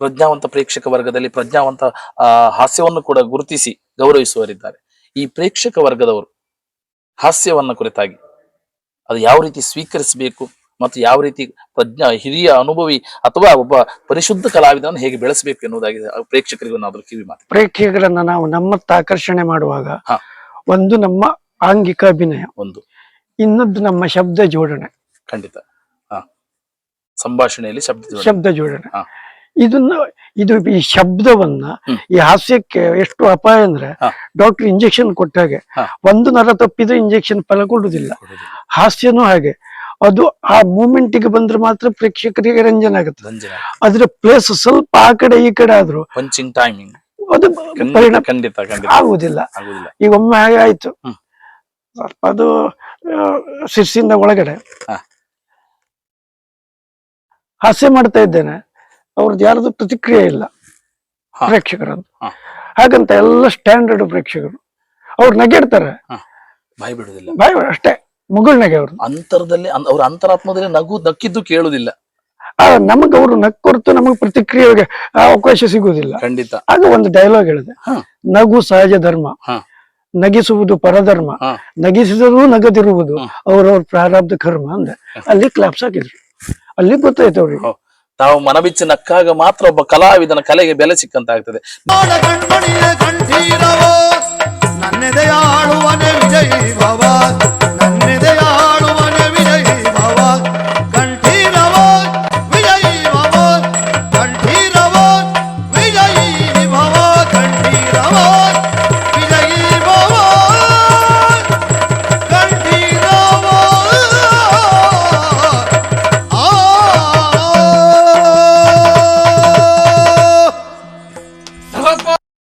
ಪ್ರಜ್ಞಾವಂತ ಪ್ರೇಕ್ಷಕ ವರ್ಗದಲ್ಲಿ ಪ್ರಜ್ಞಾವಂತ ಹಾಸ್ಯವನ್ನು ಕೂಡ ಗುರುತಿಸಿ ಗೌರವಿಸುವರಿದ್ದಾರೆ ಈ ಪ್ರೇಕ್ಷಕ ವರ್ಗದವರು ಹಾಸ್ಯವನ್ನು ಕುರಿತಾಗಿ ಅದು ಯಾವ ರೀತಿ ಸ್ವೀಕರಿಸಬೇಕು ಮತ್ತು ಯಾವ ರೀತಿ ಪ್ರಜ್ಞಾ ಹಿರಿಯ ಅನುಭವಿ ಅಥವಾ ಒಬ್ಬ ಪರಿಶುದ್ಧ ಕಲಾವಿದನನ್ನು ಹೇಗೆ ಬೆಳೆಸಬೇಕು ಎನ್ನುವುದಾಗಿ ಪ್ರೇಕ್ಷಕರಿಗೂ ನಾದ್ರು ಕಿವಿ ಮಾತು. ಪ್ರೇಕ್ಷಕರನ್ನ ನಾವು ನಮ್ಮತ್ತ ಆಕರ್ಷಣೆ ಮಾಡುವಾಗ. ಒಂದು ನಮ್ಮ ಆಂಗಿಕ ಅಭಿನಯ ಒಂದು ಇನ್ನೊಂದು ನಮ್ಮ ಶಬ್ದ ಜೋಡಣೆ ಖಂಡಿತ ಹಾ ಸಂಭಾಷಣೆಯಲ್ಲಿ ಶಬ್ದ ಜೋಡಣೆ. ಶಬ್ದ ಜೋಡಣೆ ಹ. ಇದನ್ನ ಇದು ಈ ಶಬ್ದವನ್ನ ಹ್ಮ್. ಈ ಹಾಸ್ಯಕ್ಕೆ ಎಷ್ಟು ಅಪಾಯ ಅಂದ್ರೆ ಹ. ಡಾಕ್ಟರ್ ಇಂಜೆಕ್ಷನ್ ಕೊಟ್ಟಾಗೆ ಹ. ಒಂದು ನರ ತಪ್ಪಿದ್ರೆ ಇಂಜೆಕ್ಷನ್ ಫಲ ಕೊಡುದಿಲ್ಲ ಕೊಡುವುದಿಲ್ಲ. ಹಾಸ್ಯನೂ ಹಾಗೆ ಅದು ಆ ಮೂಮೆಂಟ್ಗೆ ಬಂದ್ರೆ ಮಾತ್ರ ಪ್ರೇಕ್ಷಕರಿಗೆ ರಂಜನೆ ಆಗುತ್ತೆ ರಂಜನೆ ಅದ್ರ ಪ್ಲೇಸ್ ಸ್ವಲ್ಪ ಆ ಕಡೆ ಈ ಕಡೆ ಆದ್ರೂ ಪಂಚಿಂಗ್ ಟೈಮಿಂಗ್ ಅದು ಖಂಡಿತ ಪರಿಣಾಮ ಖಂಡಿತ ಖಂಡಿತ. ಆಗುವುದಿಲ್ಲ. ಆಗುದಿಲ್ಲ ಈಗ ಒಮ್ಮೆ ಹಾಗೆ ಆಯ್ತು. ಹ್ಮ್. ಸ್ವಲ್ಪ ಅದು ಆ, ಶಿರ್ಸಿಂದ ಒಳಗಡೆ. ಹಾ. ಹಾಸ್ಯ ಮಾಡ್ತಾ ಇದ್ದೇನೆ. ಅವ್ರದ್ದು ಯಾರ್ದು ಪ್ರತಿಕ್ರಿಯೆ ಇಲ್ಲ. ಹ. ಪ್ರೇಕ್ಷಕರದ್ದು. ಹ. ಹಾಗಂತ ಎಲ್ಲ ಸ್ಟ್ಯಾಂಡರ್ಡ್ ಪ್ರೇಕ್ಷಕರು. ಅವ್ರು ನಗೆಡ್ತಾರೆ. ಬಾಯಿ ಬಿಡುದಿಲ್ಲ ಬಾಯ್ ಅಷ್ಟೇ. ಮುಗುಳ್ ನಗೆ ಅವ್ರು ಅಂತರದಲ್ಲಿ ಅವ್ರ ಅಂತರಾತ್ಮದಲ್ಲಿ ನಗು ನಕ್ಕಿದ್ದು ಕೇಳುದಿಲ್ಲ ನಮಗೆ ಅವರು ನಕ್ ಕೊಡ್ತು ನಮಗ್ ಪ್ರತಿಕ್ರಿಯೆಗೆ ಅವಕಾಶ ಸಿಗುವುದಿಲ್ಲ ಖಂಡಿತ. ಅದು ಒಂದು ಡೈಲಾಗ್ ಹೇಳಿದೆ. ನಗು ಸಹಜ ಧರ್ಮ. ನಗಿಸುವುದು ಪರಧರ್ಮ. ನಗಿಸಿದರೂ ನಗದಿರುವುದು. ಅವ್ರವ್ರ ಪ್ರಾರಬ್ಧ ಕರ್ಮ ಅಂದ. ಅಲ್ಲಿ ಕ್ಲಾಪ್ಸ್ ಹಾಕಿದ್ರು ಅಲ್ಲಿ ಗೊತ್ತಾಯ್ತು ಅವ್ರಿಗೆ. ತಾವು ಮನಬಿಚ್ಚಿ ನಕ್ಕಾಗ ಮಾತ್ರ ಒಬ್ಬ ಕಲಾವಿದನ ಕಲೆಗೆ ಬೆಲೆ ಸಿಕ್ಕಂತಾಗ್ತದೆ. ನನ್ನೆದೆಯಾಳುವನೆ ವಿಜಯೀ ಭವ ನನ್ನೆದೆಯಾಳು